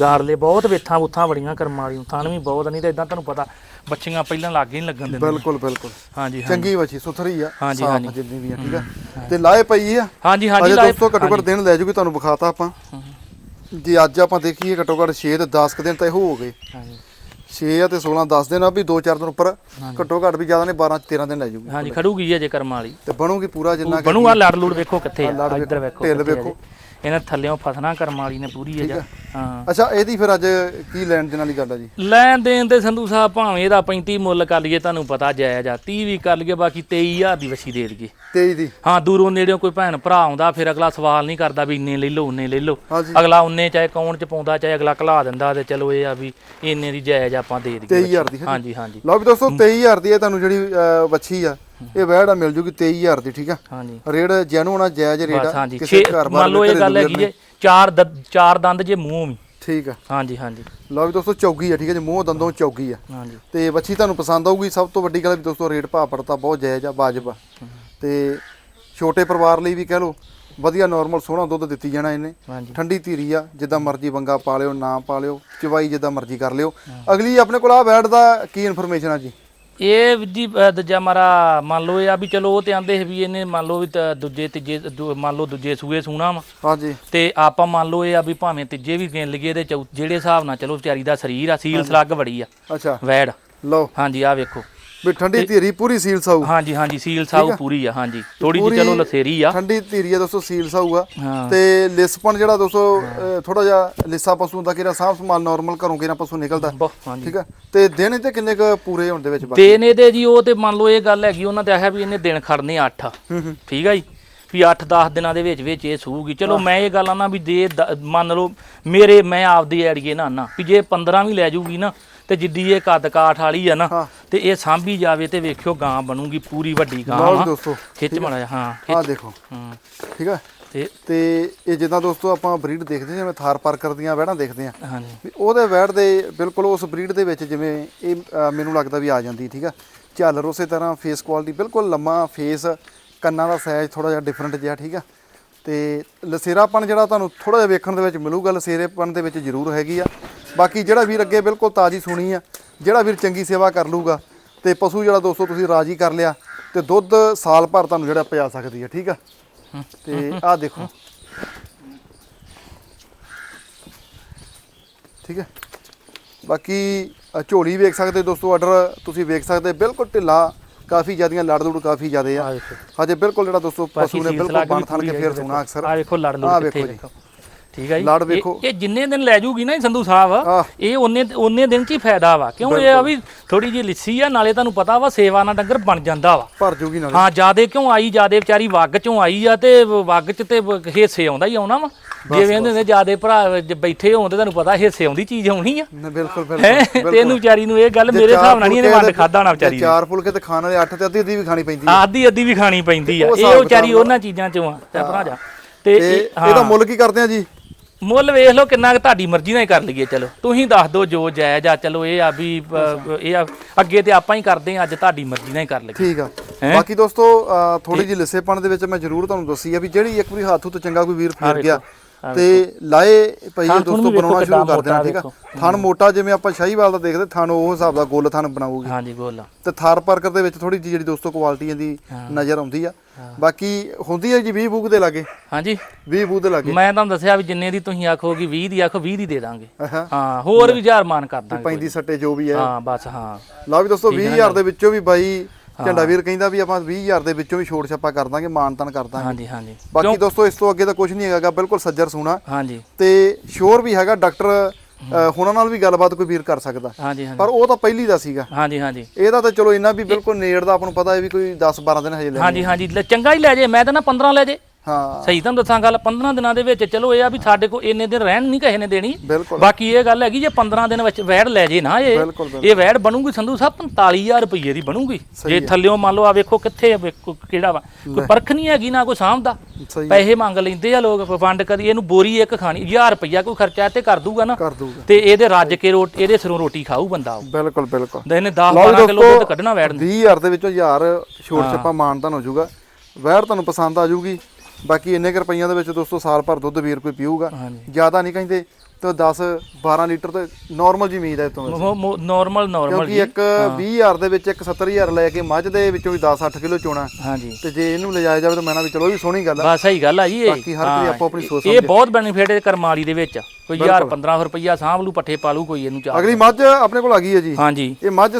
ਗਾਰਲੇ ਬਹੁਤ ਵੇਥਾਂ ਬੁੱਥਾਂ ਬੜੀਆਂ ਕਰਮਾਂ ਵਾਲੀਆਂ ਥਣ ਵੀ ਬਹੁਤ ਨਹੀਂ ਤਾਂ ਇਦਾਂ ਤੁਹਾਨੂੰ ਪਤਾ ਬੱਚੀਆਂ ਪਹਿਲਾਂ ਲੱਗ ਹੀ ਨਹੀਂ ਲੱਗਣ ਦਿੰਦੀਆਂ। ਬਿਲਕੁਲ ਬਿਲਕੁਲ। ਹਾਂਜੀ ਹਾਂਜੀ। ਚੰਗੀ ਬੱਚੀ ਸੁਥਰੀ ਆ ਹਾਂਜੀ, ਹਾਂਜੀ। ਜਿੰਨੀ ਵੀ ਆ ਠੀਕ ਆ? ਤੇ ਲਾਏ ਪਈ ਆ। ਹਾਂਜੀ ਹਾਂਜੀ ਲਾਏ- ਦੋਸਤੋ ਘੱਟੋ ਘੱਟ ਦਿਨ ਲੈ ਜੂਗੀ ਤੁਹਾਨੂੰ ਵਿਖਾਤਾ ਆਪਾਂ। ਜੇ ਅੱਜ ਆਪਾਂ ਦੇਖੀਏ ਘੱਟੋ ਘੱਟ 6 ਤੇ 10 ਕੁ ਦਿਨ ਤਾਂ ਇਹ ਹੋ ਗਏ। ਹਾਂਜੀ। 6 ਆ ਤੇ 16 10 ਦਿਨ ਆ ਵੀ 2-4 ਦਿਨ ਉੱਪਰ ਘੱਟੋ ਘੱਟ ਵੀ ਜ਼ਿਆਦਾ ਨੇ 12 13 ਦਿਨ ਲੈ ਜੂਗੀ ਹਾਂਜੀ ਖੜੂਗੀ ਜੀ ਕਰਮਾਂ ਵਾਲੀ। ਤੇ ਬਣੂਗੀ ਪੂਰਾ ਜਿੰਨਾ ਕਿ ਬਣੂਗਾ ਲੜ ਲੂੜ ਵੇਖੋ ਕਿੱਥੇ ਆ ਇੱਧਰ ਵੇਖੋ ਢਿੱਲ ਵੇਖੋ। ਇਹਨਾਂ ਥੱਲਿਓਂ ਫਸਣਾ ਕਰਮਾਂ ਵਾਲੀ ਨੇ ਪੂਰੀ ਅਜਾ ਹਾਂ। ਅੱਛਾ ਇਹਦੀ ਫਿਰ ਅੱਜ ਕੀ ਲੈਣ ਦੇਣ ਵਾਲੀ ਗੱਲ ਆ ਜੀ? ਲੈਣ ਦੇਣ ਤੇ ਸੰਧੂ ਸਾਹਿਬ ਭਾਵੇਂ ਇਹਦਾ 35 ਮੁੱਲ ਕਰ ਲਈਏ ਤੁਹਾਨੂੰ ਪਤਾ ਜਾਇਜ਼ ਆ। 30 ਵੀ ਕਰ ਲਈਏ ਬਾਕੀ 23000 ਦੀ ਵਸੀ ਦੇ ਦਈਏ। 23 ਦੀ? ਹਾਂ ਦੂਰੋਂ ਨੇੜਿਓਂ ਕੋਈ ਭੈਣ ਭਰਾ ਆਉਂਦਾ ਫਿਰ ਅਗਲਾ ਸਵਾਲ ਨਹੀਂ ਕਰਦਾ ਵੀ ਇੰਨੇ ਲੈ ਲਓ ਉਨੇ ਲੈ ਲਓ। ਅਗਲਾ ਉਨੇ ਚਾਹੇ ਕੌਣ ਚ ਪਾਉਂਦਾ ਚਾਹੇ ਅਗਲਾ ਘਲਾ ਦਿੰਦਾ ਤੇ ਚਲੋ ਇਹ ਆ ਵੀ ਇੰਨੇ ਦੀ ਜਾਇਜ਼ ਆਪਾਂ ਦੇ ਦਈਏ 23000 ਦੀ ਹੈ। ਹਾਂਜੀ ਹਾਂਜੀ। ਲਓ ਵੀ ਦੋਸਤੋ 23000 ਦੀ ਇਹ ਤੁਹਾਨੂੰ ਜਿਹੜੀ ਵੱਛੀ ਆ ਇਹ ਵਹਿੜ ਆ ਮਿਲ ਜੂਗੀ 23000 ਦੀ ਠੀਕ ਆ? ਹਾਂਜੀ। ਰੇਟ ਜੈਨੂਨ ਆ ਜਾਇਜ਼ ਰੇਟ ਬਸ ਆ ਹਾਂਜੀ। ਕਿਸੇ ਛੇ ਮੰਨ ਲਓ ਇਹ ਗੱਲ ਹੈਗੀ ਜੇ ਚਾਰ ਚਾਰ ਦੰਦ ਜੇ ਮੂੰਹ ਵੀ। ਠੀਕ ਆ। ਹਾਂਜੀ ਹਾਂਜੀ। ਲਓ ਵੀ ਦੋਸਤੋ ਚੌਗੀ ਆ ਠੀਕ ਹੈ ਜੀ ਮੂੰਹ ਦੰਦੋਂ ਚੌਗੀ ਆ। ਹਾਂਜੀ। ਤੇ ਵੱਛੀ ਤੁਹਾਨੂੰ ਪਸੰਦ ਆਊਗੀ ਸਭ ਤੋਂ ਵੱਡੀ ਗੱਲ ਵੀ ਦੋਸਤੋ ਰੇਟ ਭਾਅ ਪੜਤਾ ਬਹੁਤ ਜਾਇਜ਼ ਆ ਵਾਜਬ ਆ। ਤੇ ਛੋਟੇ ਪਰਿਵਾਰ ਲਈ ਵੀ ਕਹਿ ਲਓ ਵਧੀਆ ਨਾਰਮਲ ਸੋਹਣਾ ਦੁੱਧ ਦਿੱਤੀ ਜਾਣਾ ਇਹਨੇ। ਹਾਂਜੀ। ਠੰਡੀ ਧੀਰੀ ਆ ਜਿੱਦਾਂ ਮਰਜ਼ੀ ਵੰਗਾ ਪਾ ਲਿਓ ਨਾ ਪਾ ਲਿਓ ਚਵਾਈ ਜਿੱਦਾਂ ਮਰਜ਼ੀ ਕਰ ਲਿਓ। ਅਗਲੀ ਆਪਣੇ ਕੋਲ ਆ ਬੈਡ ਦਾ ਕੀ ਇਨਫੋਰਮੇਸ਼ਨ ਆ ਜੀ? ਇਹ ਵੀ ਜੀ ਅ, ਦੂਜਾ ਮਾਰਾ ਮੰਨ ਲਓ ਇਹ ਆ ਵੀ ਚਲੋ ਉਹ ਤੇ ਆਂਦੇ ਸੀ ਵੀ ਇਹਨੇ ਮੰਨ ਲਓ ਵੀ ਤ- ਦੂਜੇ ਤੀਜੇ ਦੂ- ਮੰਨ ਲਓ ਦੂਜੇ ਸੂਏ ਸੂਣਾ ਵਾ। ਹਾਂਜੀ। ਤੇ ਆਪਾਂ ਮੰਨ ਲਓ ਇਹ ਆ ਵੀ ਭਾਵੇਂ ਤੀਜੇ ਵੀ ਗਿਣ ਲਈਏ ਤੇ ਚੌ- ਜਿਹੜੇ ਹਿਸਾਬ ਨਾਲ ਚਲੋ ਵਿਚਾਰੀ ਦਾ ਸਰੀਰ ਆ ਸੀਲ ਸਲੱਗ ਬੜੀ ਆ। ਅੱਛਾ। ਵੈੜ। ਲਓ। ਹਾਂਜੀ ਆ ਵੇਖੋ। ਵੀ ਠੰਡੀ ਧੀਰੀ ਪੂਰੀ ਸੀਲ ਸਾਊ। ਹਾਂਜੀ ਹਾਂਜੀ ਸੀਲ ਸਾਊ ਪੂਰੀ ਆ ਹਾਂਜੀ। ਥੋੜੀ ਜਿਹੀ ਚਲੋ ਲਸੇਰੀ ਆ। ਠੰਡੀ ਧੀਰੀ ਆ ਦੋਸਤੋ ਸੀਲ ਸਾਊ ਆ। ਤੇ ਲਿਸਪਣ ਜਿਹੜਾ ਦੋਸਤੋ ਥੋੜਾ ਜਿਹਾ ਲਿੱਸਾ ਪਸ਼ੂ ਦਾ ਕਿਹੜਾ ਸਾਫ਼ ਸਮਾਲ ਨਾਰਮਲ ਘਰੋਂ ਕਿਹੜਾ ਪਸ਼ੂ ਨਿਕਲਦਾ। ਠੀਕ ਆ? ਤੇ ਦਿਨ ਤੇ ਕਿੰਨੇ ਕ ਪੂਰੇ ਹੋਣ ਦੇ ਵਿੱਚ ਬਾਕੀ? ਦਿਨ ਇਹਦੇ ਜੀ ਉਹ ਤੇ ਮੰਨ ਲਓ ਇਹ ਗੱਲ ਹੈਗੀ ਉਹਨਾਂ ਤੇ ਆਇਆ ਵੀ ਇਹਨੇ ਦਿਨ ਖੜਨੇ 8 ਹੂੰ ਹੂੰ। ਠੀਕ ਆ ਜੀ? ਵੀ 8-10 ਦਿਨਾਂ ਦੇ ਵਿੱਚ ਵਿੱਚ ਇਹ ਸੂਗੀ ਚਲੋ ਮੈਂ ਇਹ ਗੱਲ ਆਨਾ ਵੀ ਜੇ ਦ- ਮੰਨ ਲਓ ਮੇਰੇ ਮੈਂ ਆਪਦੀ ਐੜੀਏ ਨਾ ਨਾ ਵੀ ਜੇ 15 ਵੀ ਲੈ ਜੂਗੀ ਨਾ ਤੇ ਜਿੱਡੀ ਇਹ ਕੱਦ ਕਾਠ ਵਾਲੀ ਆ ਨਾ ਹਾਂ। ਤੇ ਇਹ ਸਾਂਭੀ ਜਾਵੇ ਤੇ ਵੇਖਿਓ ਗਾਂ ਬਣੂਗੀ ਪੂਰੀ ਵੱਡੀ ਗਾਂ ਲਓ ਜੀ ਦੋਸਤੋ ਖਿੱਚ ਮੜਾ ਹਾਂ ਆ ਖਿੱਚ। ਦੇਖੋ। ਹੂੰ। ਠੀਕ ਆ? ਤੇ ਤੇ ਇਹ ਜਿੱਦਾਂ ਦੋਸਤੋ ਆਪਾਂ ਬਰੀਡ ਦੇਖਦੇ ਹਾਂ, ਜਿਵੇਂ ਥਾਰ ਪਾਰਕਰ ਦੀਆਂ ਵਹਿੜਾਂ ਦੇਖਦੇ ਆ। ਹਾਂਜੀ। ਉਹਦੇ ਵੈੜ ਦੇ ਬਿਲਕੁਲ ਉਸ ਬਰੀਡ ਦੇ ਵਿੱਚ ਜਿਵੇਂ ਇਹ ਮੈਨੂੰ ਲੱਗਦਾ ਵੀ ਆ ਜਾਂਦੀ ਠੀਕ ਆ? ਝਾਲਰ ਉਸੇ ਤਰ੍ਹਾਂ ਫੇਸ ਕੁਆਲਿਟੀ ਬਿਲਕੁਲ ਲੰਮਾ ਫੇਸ ਕੰਨਾਂ ਦਾ ਸਾਈਜ਼ ਥੋੜਾ ਜਿਹਾ ਡਿਫਰੈਂਟ ਜਿਹਾ ਠੀਕ ਆ? ਤੇ ਲਸੇਰਾਪਣ ਜਿਹੜਾ ਤੁਹਾਨੂੰ ਥੋੜਾ ਜਿਹਾ ਵੇਖਣ ਦੇ ਵਿੱਚ ਮਿਲੂਗਾ ਲਸੇਰੇਪਣ ਦੇ ਵਿੱਚ ਜ਼ਰੂਰ ਹੈਗੀ ਆ। ਬਾਕੀ ਜਿਹੜਾ ਵੀਰ ਅੱਗੇ ਬਿਲਕੁਲ ਤਾਜ਼ੀ ਸੁਣੀ ਆ ਜਿਹੜਾ ਵੀਰ ਚੰਗੀ ਸੇਵਾ ਕਰ ਲੂਗਾ ਤੇ ਪਸ਼ੂ ਜਿਹੜਾ ਦੋਸਤੋ ਤੁਸੀਂ ਰਾਜੀ ਕਰ ਲਿਆ ਤੇ ਦੁੱਧ ਸਾਲ ਭਰ ਤੁਹਾਨੂੰ ਜਿਹੜਾ ਪਿਆ ਸਕਦੀ ਆ ਠੀਕ ਆ? ਤੇ ਆਹ ਦੇਖੋ। ਠੀਕ ਹੈ ਬਾਕੀ ਝੋਲੀ ਵੇਖ ਸਕਦੇ ਦੋਸਤੋ ਆਰਡਰ ਤੁਸੀਂ ਵੇਖ ਸਕਦੇ ਬਿਲਕੁਲ ਢਿੱਲਾ ਕਾਫੀ ਜ਼ਿਆਦੀਆਂ ਲੜ ਲੁੜ ਕਾਫੀ ਜ਼ਿਆਦੇ ਆ। ਹਜੇ ਬਿਲਕੁਲ ਜਿਹੜਾ ਦੋਸਤੋ ਪਸ਼ੂ ਨੇ ਬਿਲਕੁਲ ਬਣ ਥਣ ਕੇ ਫੇਰ ਸੋਣਾ ਅਕਸਰ। ਆ ਵੇਖੋ ਲੜ ਆਹ ਲੋ ਕਿੱਥੇ। ਵੇਖੋ ਠੀਕ ਹੈ ਜੀ? ਲੜ ਇਹ- ਵੇਖੋ। ਇਹ ਜਿੰਨੇ ਦਿਨ ਲੈ ਜੂਗੀ ਨਾ ਜੀ ਸੰਧੂ ਸਾਹਿਬ। ਇਹ ਉਹਨੇ ਉਹਨੇ ਦਿਨ ਚ ਹੀ ਫਾਇਦਾ ਵਾ। ਕਿਉਂ ਇਹ ਆ ਵੀ ਥੋੜੀ ਜਿਹੀ ਲਿੱਸੀ ਆ ਨਾਲੇ ਤੁਹਾਨੂੰ ਪਤਾ ਵਾ ਸੇਵਾ ਨਾਲ ਡੰਗਰ ਬਣ ਜਾਂਦਾ ਵਾ। ਭਰ ਜੂਗੀ ਨਾਲੇ। ਹਾਂ ਜਿਆਦੇ ਕਿਉਂ ਆਈ ਜਿਆਦੇ ਵਿਚਾਰੀ ਵੱਗ ਚੋਂ ਆਈ ਆ ਤੇ ਵੱਗ ਚ ਤੇ ਹਿੱਸੇ ਆਉਂਦਾ ਹੀ ਆਉਣਾ ਵਾ। ਜੇ ਵੇਂਦੇ ਨੇ ਜਿਆਦੇ ਭਰਾ ਜ- ਬੈਠੇ ਹੋਣ ਤੇ ਤੁਹਾਨੂੰ ਪਤਾ ਹਿੱਸੇ ਆਉਂਦੀ ਚੀਜ਼ ਆਉਣੀ ਆ। ਬਿਲਕੁਲ ਬਿਲਕੁਲ ਤੇ ਇਹਨੂੰ ਵਿਚਾਰੀ ਨੂੰ ਇਹ ਗੱਲ ਜੇ ਮੇਰੇ ਹਿਸਾਬ ਨਾਲ ਨਹੀਂ ਇਹਨੇ ਵੰਡ ਖਾਦਾ ਨਾ ਜੇ ਵਿਚਾਰੀ। ਚਾਰ ਫੁਲਕੇ ਤੇ ਖਾਣ ਵਾਲੇ 8 ਤੇ ਅੱਧੀ ਅੱਧੀ ਵੀ ਖਾਣੀ ਪੈਂਦੀ ਹੈ ਆਦੀ ਅੱਧੀ ਵੀ ਖਾਣੀ ਪੈਂਦੀ ਆ। ਇਹ ਵਿਚਾਰੀ ਉਹਨਾਂ ਚੀਜ਼ਾਂ ਚੋਂ ਆ। ਤੇ ਭਰਾ ਜਾ। ਤੇ। ਇਹਦਾ ਮੁੱਲ ਕੀ ਕਰਦੇ ਆ ਜੀ? ਮੁੱਲ ਵੇਖ ਲਓ ਕਿੰਨਾ ਕੁ ਤੁਹਾਡੀ ਮਰਜ਼ੀ ਨਾਲ ਹੀ ਕਰ ਲਈਏ ਚਲੋ। ਤੁਸੀਂ ਦੱਸ ਦਿਓ ਜੋ ਜਾਇਜ਼ ਆ ਚਲੋ ਇਹ ਆ ਵੀ ਅ, ਇਹ ਆ ਅੱਗੇ ਤੇ ਆਪਾਂ ਹੀ ਕਰਦੇ ਆ ਅੱਜ ਤੁਹਾਡੀ ਮਰਜ਼ੀ ਨਾਲ ਹੀ ਕਰ ਲਈਏ। ਠੀਕ ਆ। ਹੈਂ? ਬਾਕੀ ਦੋਸਤੋ ਥੋੜੀ ਜਿਹੀ ਲਿੱਸੇਪਣ ਦੇ ਵਿੱਚ ਮੈਂ ਜ਼ਰੂਰ ਤੁਹਾਨੂੰ ਦੱਸੀ ਆ ਵੀ ਜਿਹੜੀ ਇੱਕ ਵਾਰੀ ਹੱਥ ਉੱਤੇ ਚੰਗਾ ਕੋਈ ਵੀਰ ਫੇਰ ਗਿਆ ਤੇ ਲਾਏ ਪਈਏ ਦੋਸਤੋ ਬਣਾਉਣਾ ਸ਼ੁਰੂ ਕਰ ਦੇਣਾ ਠੀਕ ਆ? ਥਣ ਮੋਟਾ ਜਿਵੇਂ ਆਪਾਂ ਸ਼ਾਹੀਵਾਲ ਦਾ ਦੇਖਦੇ ਥਣ ਉਹ ਹਿਸਾਬ ਦਾ ਗੋਲ ਥਣ ਬਣਾਉਗੀ ਹਾਂਜੀ ਬੋਲ ਤੇ ਥਾਰ ਪਾਰਕਰ ਦੇ ਵਿੱਚ ਥੋੜੀ ਜਿਹੀ ਜਿਹੜੀ ਦੋਸਤੋ ਕੁਆਲਿਟੀ ਇਹਦੀ ਨਜ਼ਰ ਆਉਂਦੀ ਆ। ਬਾਕੀ ਹੁੰਦੀ ਹੈ ਜੀ 20 ਬੂਕ ਦੇ ਲਾਗੇ। ਹਾਂਜੀ। 20 ਬੂਕ ਦੇ ਲਾਗੇ। ਮੈਂ ਤੁਹਾਨੂੰ ਦੱਸਿਆ ਵੀ ਜਿੰਨੇ ਦੀ ਤੁਸੀਂ ਆਖੋਗੇ 20 ਦੀ ਆਖੋ 20 ਦੀ ਦੇ ਦਾਂਗੇ। ਹਾਂ ਹੋਰ ਵੀ ਹਜ਼ਾਰ ਮਾਨ ਕਰ ਦਾਂਗੇ ਪੈਂਦੀ ਸੱਟੇ ਜੋ ਵੀ ਹੈ। ਹਾਂ ਬਸ ਹਾਂ। ਲਓ ਵੀ ਦੋਸਤੋ 20000 ਦੇ ਵਿੱਚੋਂ ਵੀ ਬਾਈ ਝੰਡਾ ਵੀਰ ਕਹਿੰਦਾ ਵੀ ਆਪਾਂ 20000 ਦੇ ਵਿੱਚੋਂ ਵੀ ਛੋੜ ਛੱਪਾ ਕਰ ਦਾਂਗੇ ਮਾਨਤਨ ਕਰ ਦਾਂਗੇ। ਹਾਂਜੀ ਹਾਂਜੀ। ਬਾਕੀ ਦੋਸਤੋ ਇਸ ਤੋਂ ਅੱਗੇ ਤਾਂ ਕੁਝ ਨਹੀਂ ਹੈਗਾ ਬਿਲਕੁਲ ਸੱਜਰ ਸੋਣਾ ਹਾਂਜੀ। ਤੇ ਸ਼ੋਰ ਵੀ ਹੈਗਾ ਡਾਕਟਰ ਹੁਣਾਂ ਨਾਲ ਵੀ ਗੱਲਬਾਤ ਕੋਈ ਵੀਰ ਕਰ ਸਕਦਾ। ਹਾਂਜੀ ਹਾਂਜੀ। ਪਰ ਉਹ ਤਾਂ ਪਹਿਲੀ ਦਾ ਸੀਗਾ। ਹਾਂਜੀ ਹਾਂਜੀ। ਇਹਦਾ ਤਾਂ ਚਲੋ ਇੰਨਾ ਵੀ ਬਿਲਕੁਲ ਨੇੜ ਦਾ ਆਪਾਂ ਨੂੰ ਪਤਾ ਹੈ ਵੀ ਕੋਈ 10 12 ਦਿਨ ਹਜੇ ਲੈ ਹਾਂਜੀ। ਹਾਂਜੀ ਚੰਗਾ ਹੀ ਲੈ ਜੇ ਮੈਂ ਤਾਂ ਨਾ 15 ਲੈ ਜੇ। ਹਾਂ। ਸਹੀ ਤੁਹਾਨੂੰ ਦੱਸਾਂ ਗੱਲ 15 ਦਿਨਾਂ ਦੇ ਵਿੱਚ ਚਲੋ ਇਹ ਆ ਵੀ ਸਾਡੇ ਕੋਲ ਇੰਨੇ ਦਿਨ ਰਹਿਣ ਨਹੀਂ ਕਿਸੇ ਨੇ ਦੇਣੀ। ਬਿਲਕੁਲ। ਬਾਕੀ ਇਹ ਗੱਲ ਹੈਗੀ ਜੇ 15 ਦਿਨ ਵਿੱਚ ਵੈੜ ਲੈ ਜੇ ਨਾ ਇਹ ਬਿਲਕੁਲ, ਬਿਲਕੁਲ। ਇਹ ਵੈੜ ਬਣੂਗੀ ਸੰਧੂ ਸਾਹਿਬ 45000 ਰੁਪਏ ਦੀ ਬਣੂਗੀ। ਜੇ ਥੱਲਿਓਂ ਮੰਨ ਲਓ ਆ ਵੇਖੋ ਕਿੱਥੇ ਆ ਵੇਖੋ ਕਿਹੜਾ ਵਾ। ਕੋਈ ਪਰਖ ਨਹੀਂ ਹੈਗੀ ਨਾ ਕੋਈ ਸਾਂਭਦਾ ਸਹੀ ਪੈਸੇ ਮੰਗ ਲੈਂਦੇ ਆ ਲੋਕ ਵੰਡ ਕਰੀ ਇਹਨੂੰ ਬੋਰੀ ਇੱਕ ਖਾਣੀ 1000 ਰੁਪਇਆ ਕੋਈ ਖਰਚਾ ਤੇ ਕਰ ਦੂਗਾ ਨਾ। ਕਰ ਦੂਗਾ। ਤੇ ਇਹਦੇ ਰੱਜ ਕੇ ਰੋਟੀ ਇਹਦੇ ਸਿਰੋਂ ਰੋਟੀ ਖਾਊ ਬੰਦਾ ਉਹ। ਬਿਲਕੁਲ ਬਿਲਕੁਲ। ਤੇ ਇਹਨੇ 10 ਲਓ 12 ਕਿਲੋ ਦੁੱਧ ਕੱਢਣਾ ਵੈੜ ਨੂੰ। 20000 ਦੇ ਵਿੱਚੋਂ 1000 ਛੋਟ ਛੱਪਾ ਮਾਨਦਾਨ ਹੋ ਜਾਊਗਾ। ਵੈਰ ਤੁਹਾਨੂੰ ਪਸੰਦ ਆ ਜਾਊਗੀ। ਬਾਕੀ ਇੰਨੇ ਕੁ ਰੁਪਈਆਂ ਦੇ ਵਿੱਚ ਦੋਸਤੋ ਸਾਲ ਭਰ ਦੁੱਧ ਵੀਰ ਕੋਈ ਪੀਊਗਾ। ਹਾਂਜੀ। ਜ਼ਿਆਦਾ ਨਹੀਂ ਕਹਿੰਦੇ ਤੇ 10 12 ਲੀਟਰ ਤੇ ਨਾਰਮਲ ਜੀ ਉਮੀਦ ਹੈ ਤੋਂ ਨਾਰਮਲ ਨਾਰਮਲ ਕਿਉਂਕਿ ਇੱਕ 20000 ਦੇ ਵਿੱਚ ਇੱਕ 70000 ਲੈ ਕੇ ਮੱਝ ਦੇ ਵਿੱਚੋਂ ਵੀ 10 8 ਕਿਲੋ ਚੋਣਾ। ਹਾਂਜੀ। ਤੇ ਜੇ ਇਹਨੂੰ ਲਿਜਾਇਆ ਜਾਵੇ ਤਾਂ ਮੈਂ ਨਾ ਵੀ ਚਲੋ ਇਹ ਵੀ ਸੋਹਣੀ ਗੱਲ ਆ। ਬਸ ਸਹੀ ਗੱਲ ਆ ਜੀ ਇਹ। ਬਾਕੀ ਹਰ ਕੋਈ ਹਾਂ, ਆਪੋ ਆਪਣੀ ਸੋਚ ਇਹ ਬਹੁਤ ਬੈਨੀਫਿਟ ਹੈ ਕਰਮਾਲੀ ਦੇ ਵਿੱਚ। ਕੋਈ 1000 1500 ਰੁਪਈਆ ਸਾਂਭ ਲੂ ਪੱਠੇ ਪਾ ਲੂ ਕੋਈ ਇਹਨੂੰ ਚਾਹ ਅਗਲੀ ਮੱਝ ਆਪਣੇ ਕੋਲ ਆ ਗਈ ਹੈ ਜੀ। ਹਾਂਜੀ। ਇਹ ਮੱਝ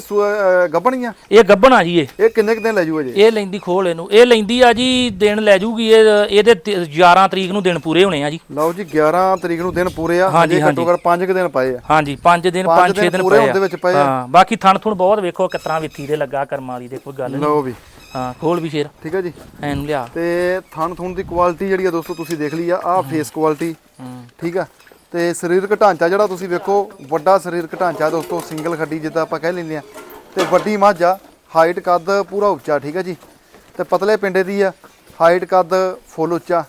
ਗੱਬਣੀ ਆ ਇਹ ਗੱਬਣਾ ਜੀ ਇਹ। ਇਹ ਕਿੰਨੇ ਕੁ ਦਿਨ ਲੈ ਜੂਗਾ ਜੀ? ਇਹ ਲੈਂਦੀ ਖੋਲ ਇਹਨੂੰ। ਇਹ ਲੈਂਦੀ ਆ ਜੀ ਦਿਨ ਲੈ ਜੂਗੀ ਇਹ ਇਹਦੇ ਤੇ 11 ਤਰੀਕ ਨੂੰ ਦਿਨ ਪੂਰੇ ਹੋਣੇ ਆ ਜੀ। ਲਓ ਜੀ 11 ਤਰੀਕ ਨੂੰ ਦਿਨ ਪੂਰੇ ਆ। ਹਾਂਜੀ, ਘੱਟੋ ਘੱਟ 5 ਕੁ ਦਿਨ ਪਏ ਆ। ਹਾਂਜੀ 5 ਦਿਨ ਪੰਜ 5 6 ਦਿਨ ਪੂਰੇ ਪਏ ਵਿੱਚ ਆ ਆ। ਹਾਂ ਬਾਕੀ ਥਣ ਥੁਣ ਬਹੁਤ ਵੇਖੋ ਕਿਤਨਾ ਵਿੱਥੀ ਦੇ ਲੱਗਾ ਕਰਮਾਲੀ ਦੇ ਕੋਈ ਗੱਲ ਨਹੀਂ। ਲਓ ਵੀ। ਹਾਂ ਖੋਲ ਵੀ ਸ਼ੇਰ ਠੀਕ ਹੈ ਜੀ। ਐਨੂੰ ਲਿਆ। ਤੇ ਥਣ ਥੁਣ ਦੀ ਕੁਆਲਿਟੀ ਜਿਹੜੀ ਆ ਦੋਸਤੋ ਤੁਸੀਂ ਦੇਖ ਲਈ ਆ। ਆਹ ਫੇਸ ਕੁਆਲਿਟੀ ਹੂੰ। ਠੀਕ ਆ। ਤੇ ਸਰੀਰਕ ਢਾਂਚਾ ਜਿਹੜਾ ਤੁਸੀਂ ਵੇਖੋ ਵੱਡਾ ਸਰੀਰਕ ਢਾਂਚਾ ਦੋਸਤੋ ਸਿੰਗਲ ਖੱਡੀ ਜਿੱਦਾਂ ਆਪਾਂ ਕਹਿ ਲੈਂਦੇ ਆ ਤੇ ਵੱਡੀ ਮੱਝ ਆ ਹਾਈਟ ਕੱਦ ਪੂਰਾ ਉੱਚਾ ਠੀਕ ਹੈ ਜੀ? ਤੇ ਪਤਲੇ ਪਿੰਡੇ ਦੀ ਆ ਹਾਈਟ ਕੱਦ ਫੁੱਲ ਉੱਚਾ।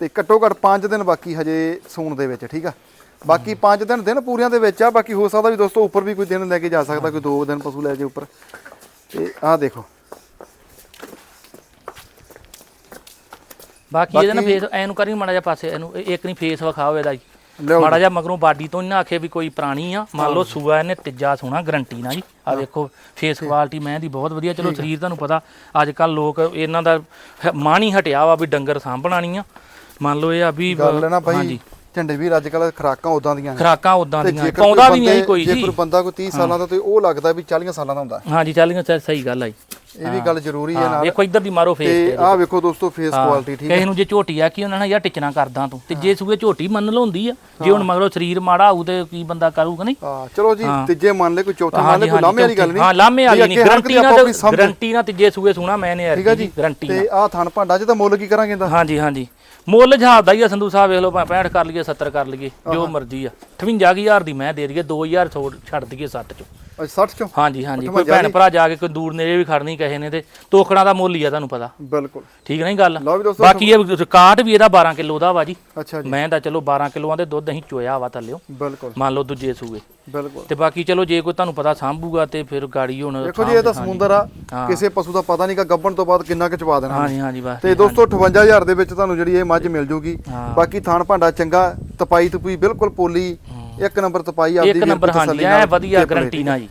ਤੇ ਘੱਟੋ ਘੱਟ 5 ਦਿਨ ਬਾਕੀ ਹਜੇ ਸੂਣ ਦੇ ਵਿੱਚ ਠੀਕ ਆ? ਬਾਕੀ 5 ਦਿਨ ਦਿਨ ਪੂਰਿਆਂ ਦੇ ਵਿੱਚ ਆ ਬਾਕੀ ਹੋ ਸਕਦਾ ਵੀ ਦੋਸਤੋ ਉੱਪਰ ਵੀ ਕੋਈ ਦਿਨ ਲੈ ਕੇ ਜਾ ਸਕਦਾ ਕੋਈ 2 ਦਿਨ ਪਸ਼ੂ ਲੈ ਜੇ ਉੱਪਰ। ਤੇ ਆਹ ਦੇਖੋ। ਬਾਕੀ ਇਹਦਾ ਨਾ ਫੇਸ ਐਨੂੰ ਕਰੀ ਮਾੜਾ ਜਿਹਾ ਪਾਸੇ ਇਹਨੂੰ ਇਹ- ਇੱਕ ਨਹੀਂ ਫੇਸ ਵਿਖਾਓ ਇਹਦਾ ਜੀ। ਲਿਆਓ ਮਾੜਾ ਜਿਹਾ ਮਗਰੋਂ ਬਾਡੀ ਤੋਂ ਇਹਨਾਂ ਆਖੇ ਵੀ ਕੋਈ ਪੁਰਾਣੀ ਆ ਮੰਨ ਲਓ ਸੂਆ ਇਹਨੇ ਤੀਜਾ ਸੋਣਾ ਗਰੰਟੀ ਨਾਲ ਜੀ। ਆ ਵੇਖੋ ਫੇਸ ਕੁਆਲਿਟੀ ਮੈਂ ਦੀ ਬਹੁਤ ਵਧੀਆ। ਚਲੋ ਸਰੀਰ ਤੁਹਾਨੂੰ ਪਤਾ ਅੱਜ ਕੱਲ ਲੋਕ ਇਹਨਾਂ ਦਾ ਹ- ਮਾਣ ਹੀ ਹਟਿਆ ਵਾ ਵੀ ਡੰਗਰ ਸਾਂਭਣਾ ਨਹੀਂ ਆ। ਮੰਨ ਲਓ ਇਹ ਆ ਵੀ ਗੱਲ ਹੈ ਨਾ ਭਾਈ। ਹਾਂਜੀ। ਝੰਡੇ ਵੀਰ ਅੱਜ ਕੱਲ ਖਰਾਕਾਂ ਉਦਾਂ ਦੀਆਂ ਨੇ। ਖਰਾਕਾਂ ਉਦਾਂ ਤੇ ਦੀਆਂ ਜੇਕਰ ਪਾਉਂਦਾ ਵੀ ਨਹੀਂ ਬੰਦੇ- ਕੋਈ ਜੇ। ਜੀ ਕੋਈ ਬੰਦਾ ਕੋਈ 30 ਸਾਲਾਂ ਦਾ ਤੇ ਉਹ ਲੱਗਦਾ ਵੀ 40 ਸਾਲਾਂ ਦਾ ਹੁੰਦਾ। ਹਾਂਜੀ ਚੱਲ ਗਿਆ ਸਹੀ ਗੱਲ ਆ ਜੀ। ਇਹ ਵੀ ਗੱਲ ਜ਼ਰੂਰੀ ਹੈ ਨਾਲ। ਵੇਖੋ ਇੱਧਰ ਦੀ ਮਾਰੋ ਫੇਸ ਤੇ ਤੇ ਆਹ ਵੇਖੋ ਦੋਸਤੋ ਫੇਸ ਕੁਆਲਿਟੀ ਠੀਕ ਕਿਸੇ ਨੂੰ ਜੇ ਝੋਟੀ ਆ ਕੀ ਉਹਨਾਂ ਨੇ ਯਾਰ ਟਿਚਣਾ ਕਰਦਾ ਤੂੰ ਤੇ ਜੇ ਸੂਏ ਝੋਟੀ ਮੰਨ ਲਾਉਂਦੀ ਆ ਜੇ ਹੁਣ ਮਗਰੋਂ ਸਰੀਰ ਮਾੜਾ ਹੋਊ ਤੇ ਕੀ ਬੰਦਾ ਕਰੂਗਾ ਨਹੀਂ? ਹਾਂ ਚਲੋ ਜੀ ਤੀਜੇ ਮੰਨ ਲੈ ਕੋਈ ਚੌਥੇ ਮੰਨ ਲੈ ਕੋਈ ਲਾਮੇ ਵਾਲੀ ਗੱਲ ਨਹੀਂ। ਹਾਂ ਲਾਮੇ ਵਾਲੀ ਨਹੀਂ ਗਰੰਟੀ ਨਾਲ ਗਰੰਟੀ ਨਾਲ ਤੀਜੇ ਸੂਏ ਸੁਣਾ ਮੈਂ ਨੇ ਠੀਕ ਆ ਜੀ। ਗਰੰਟੀ ਤੇ ਆਹ ਥਣ ਭਾਂਡਾ ਚ ਤਾਂ ਮੁੱਲ ਕੀ ਕਰਾਂਗੇ ਇਹਦਾ? ਹਾਂਜੀ ਹਾਂਜੀ। ਮੁੱਲ ਜਹਾਜ਼ ਦਾ ਹੀ ਆ ਸੰਧੂ ਸਾਹਿਬ ਵੇਖ ਲਓ ਭਾਵੇਂ 65 ਕਰ ਲਈਏ 70 ਕਰ ਲਈਏ ਜੋ ਮਰਜ਼ੀ ਆ। 58000 ਦੀ ਮੈਂ ਦੇ ਦਈਏ 2000 ਛੋੜ ਛੱਡ ਦਈਏ 60 ਚੋਂ। ਅੱਛਾ 60 ਚੋਂ ਹਾਂਜੀ ਹਾਂਜੀ। ਕੋਈ ਭੈਣ ਭਰਾ ਜਾ ਕੇ ਕੋਈ ਦੂਰ ਨੇੜੇ ਵੀ ਖੜਨੀ ਕਹੇ ਨੇ ਤੇ ਤੋਖਣਾ ਦਾ ਮੁੱਲ ਹੀ ਆ ਤੁਹਾਨੂੰ ਪਤਾ। ਬਿਲਕੁਲ। ਠੀਕ ਨਹੀਂ ਗੱਲ? ਲਓ ਵੀ ਦੋਸਤੋ ਬਾਕੀ ਇਹ ਰਿਕਾਰਡ ਵੀ ਇਹਦਾ 12 ਕਿਲੋ ਦਾ ਵਾ ਜੀ। ਅੱਛਾ ਜੀ। ਮੈਂ ਤਾਂ ਚਲੋ 12 ਕਿਲੋਆਂ ਦੇ ਦੁੱਧ ਅਸੀਂ ਚੋਇਆ ਵਾ ਥੱਲਿਓ। ਬਿਲਕੁਲ। ਮੰਨ ਲਓ ਦੂਜੇ ਸੂਏ। ਬਿਲਕੁਲ। ਤੇ ਬਾਕੀ ਚਲੋ ਜੇ ਕੋਈ ਤੁਹਾਨੂੰ ਪਤਾ ਸਾਂਭੂਗਾ ਤੇ ਫਿਰ ਗਾੜੀ ਹੁਣ ਦੇਖੋ ਜੀ ਇਹ ਤਾਂ ਸਮੁੰਦਰ ਆ। ਕਿਸੇ ਪਸ਼ੂ ਦਾ ਪਤਾ ਨਹੀਂਗਾ ਗੱਬਣ ਤੋਂ ਬਾਅਦ ਕਿੰਨਾ ਕੁ ਚਵਾ ਦੇਣਾ। ਹਾਂਜੀ ਹਾਂਜੀ ਬਸ। ਤੇ ਦੋਸਤੋ 58000 ਦੇ ਵਿੱਚ ਤੁਹਾਨੂੰ ਜਿਹੜੀ ਇਹ ਮੱਝ ਮਿਲ ਜੂਗੀ। ਬਾਕੀ ਥਾਣ ਭਾਂਡਾ ਚੰਗਾ ਤਪਾਈ ਤਪੂਈ ਬਿਲਕੁਲ ਪੋਲੀ। ਇੱਕ ਨੰਬਰ ਤਪਾਈ ਆਪਦੀ ਇੱਕ ਨੰਬਰ ਹਾਂਜੀ ਐ ਵਧੀਆ। ਗਰੰਟੀ ਨਾਲ ਜੀ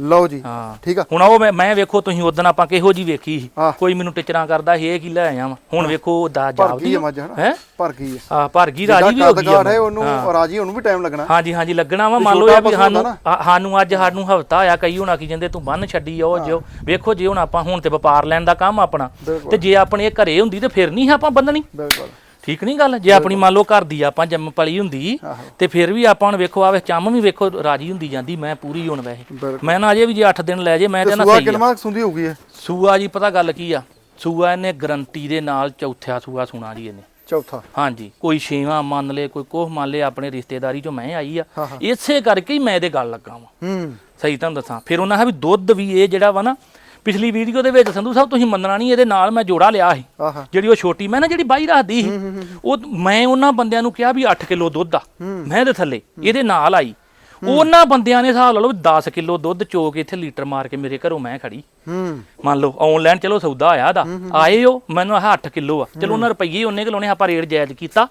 ਲਓ ਜੀ ਹਾਂ। ਠੀਕ ਆ। ਹੁਣ ਉਹ ਮੈਂ ਮੈਂ ਵੇਖੋ ਤੁਸੀਂ ਉਦੋਂ ਆਪਾਂ ਕਿਹੋ ਜੀ ਵੇਖੀ ਸੀ। ਹਾਂ। ਕੋਈ ਮੈਨੂੰ ਟਿਚਰਾਂ ਕਰਦਾ ਇਹ ਕੀ ਲੈ ਆਇਆ ਵਾ? ਹੁਣ ਵੇਖੋ ਦਾ ਜਾਪਦੀ ਹੈ ਹੈ? ਭਰ ਗਈ ਹੈ ਆ ਭਰ ਗਈ ਰਾਜੀ ਵੀ ਹੋ ਗਈ ਹੈ ਉਹਨੂੰ ਰਾਜੀ ਉਹਨੂੰ ਵੀ ਟਾਈਮ ਲੱਗਣਾ। ਹਾਂਜੀ ਹਾਂਜੀ ਲੱਗਣਾ ਵਾ। ਮੰਨ ਲਓ ਇਹ ਵੀ ਸਾਨੂੰ ਸਾਨੂੰ ਅੱਜ ਸਾਨੂੰ ਹਫਤਾ ਆਇਆ ਕਈ ਹੁਣ ਆਖੀ ਜਾਂਦੇ ਤੂੰ ਬੰਨ ਛੱਡੀ ਉਹ ਜਿਓ। ਵੇਖੋ ਜੇ ਹੁਣ ਆਪਾਂ ਹੁਣ ਤੇ ਵਪਾਰ ਲੈਣ ਦਾ ਕੰਮ ਆਪਣਾ। ਤੇ ਜੇ ਆਪਣੇ ਘਰੇ ਹੁੰਦੀ ਤੇ ਫਿਰ ਨਹੀਂ ਆਪਾਂ ਬੰਨਣੀ। ਬਿਲਕੁਲ। ਠੀਕ ਨਹੀਂ ਗੱਲ? ਜੇ ਆਪਣੀ ਮੰਨ ਲਓ ਘਰ ਦੀ ਆਪਾਂ ਜੰਮ ਪਲੀ ਹੁੰਦੀ। ਤੇ ਫਿਰ ਵੀ ਆਪਾਂ ਹੁਣ ਵੇਖੋ ਆਵੇ ਚੰਮ ਵੀ ਵੇਖੋ ਰਾਜੀ ਹੁੰਦੀ ਜਾਂਦੀ ਮੈਂ ਪੂਰੀ ਹੁਣ ਵੈਸੇ। ਮੈਂ ਨਾ ਅਜੇ ਵੀ ਜੇ 8 ਦਿਨ ਲੈ ਜੇ ਮੈਂ ਤੇ ਤੇ ਨਾ ਸੂਆ ਸਹੀ ਆ। ਕਿੰਨਾ ਸੁੰਦੀ ਹੋਊਗੀ ਸੂਆ ਜੀ ਪਤਾ ਗੱਲ ਕੀ ਆ? ਸੂਆ ਇਹਨੇ ਗਰੰਟੀ ਦੇ ਨਾਲ ਚੌਥਾ ਸੂਆ ਸੁਣਾ ਜੀ ਇਹਨੇ। ਚੌਥਾ। ਹਾਂਜੀ ਕੋਈ ਛੇਵਾਂ ਮੰਨ ਲੇ ਕੋਈ ਕੋਹ ਮੰਨ ਲੇ ਆਪਣੇ ਰਿਸ਼ਤੇਦਾਰੀ ਚੋਂ ਮੈਂ ਆਈ ਆ। ਇਸੇ ਕਰਕੇ ਹੀ ਮੈਂ ਇਹਦੇ ਗੱਲ ਲੱਗਾ ਵਾਂ। ਹੂੰ। ਸਹੀ ਤੁਹਾਨੂੰ ਦੱਸਾਂ। ਫਿਰ ਉਹਨਾਂ ਹੈ ਵੀ ਦੁੱਧ ਵੀ ਇਹ ਜਿਹੜਾ ਵਾ ਨਾ ਪਿਛਲੀ ਵੀਡੀਓ ਦੇ ਵਿੱਚ ਸੰਧੂ ਸਾਹਿਬ ਤੁਸੀਂ ਮੰਨਣਾ ਨਹੀਂ ਇਹਦੇ ਨਾਲ ਮੈਂ ਜੋੜਾ ਲਿਆ ਸੀ। ਆਹਾ। ਜਿਹੜੀ ਉਹ ਛੋਟੀ ਮੈਂ ਨਾ ਜਿਹੜੀ ਬਾਈ ਰੱਖਦੀ ਸੀ ਉਹ ਮੈਂ ਉਹਨਾਂ ਬੰਦਿਆਂ ਨੂੰ ਕਿਹਾ ਵੀ 8 ਕਿਲੋ ਦੁੱਧ ਆ ਮੈਂ ਦੇ ਥੱਲੇ ਇਹਦੇ ਨਾਲ ਆਈ। ਉਹਨਾਂ ਬੰਦਿਆਂ ਨੇ ਹਿਸਾਬ ਲਾ ਲਓ ਵੀ 10 ਕਿਲੋ ਦੁੱਧ ਚੋ ਕੇ ਇੱਥੇ ਲੀਟਰ ਮਾਰ ਕੇ ਮੇਰੇ ਘਰੋਂ ਮੈਂ ਖੜੀ। ਮੰਨ ਲਓ ਆਨਲਾਈਨ ਚਲੋ ਸੌਦਾ ਆਇਆ ਦਾ। ਆਏ ਹੋ ਮੈਨੂੰ ਆਹ 8 ਕਿਲੋ ਆ। ਚਲੋ ਉਹਨਾਂ ਰੁਪਈਏ ਉਹਨੇ ਕਿਲੋਨੇ ਆਪਾਂ ਰੇਟ ਜਾਇਜ਼ ਕੀਤਾ।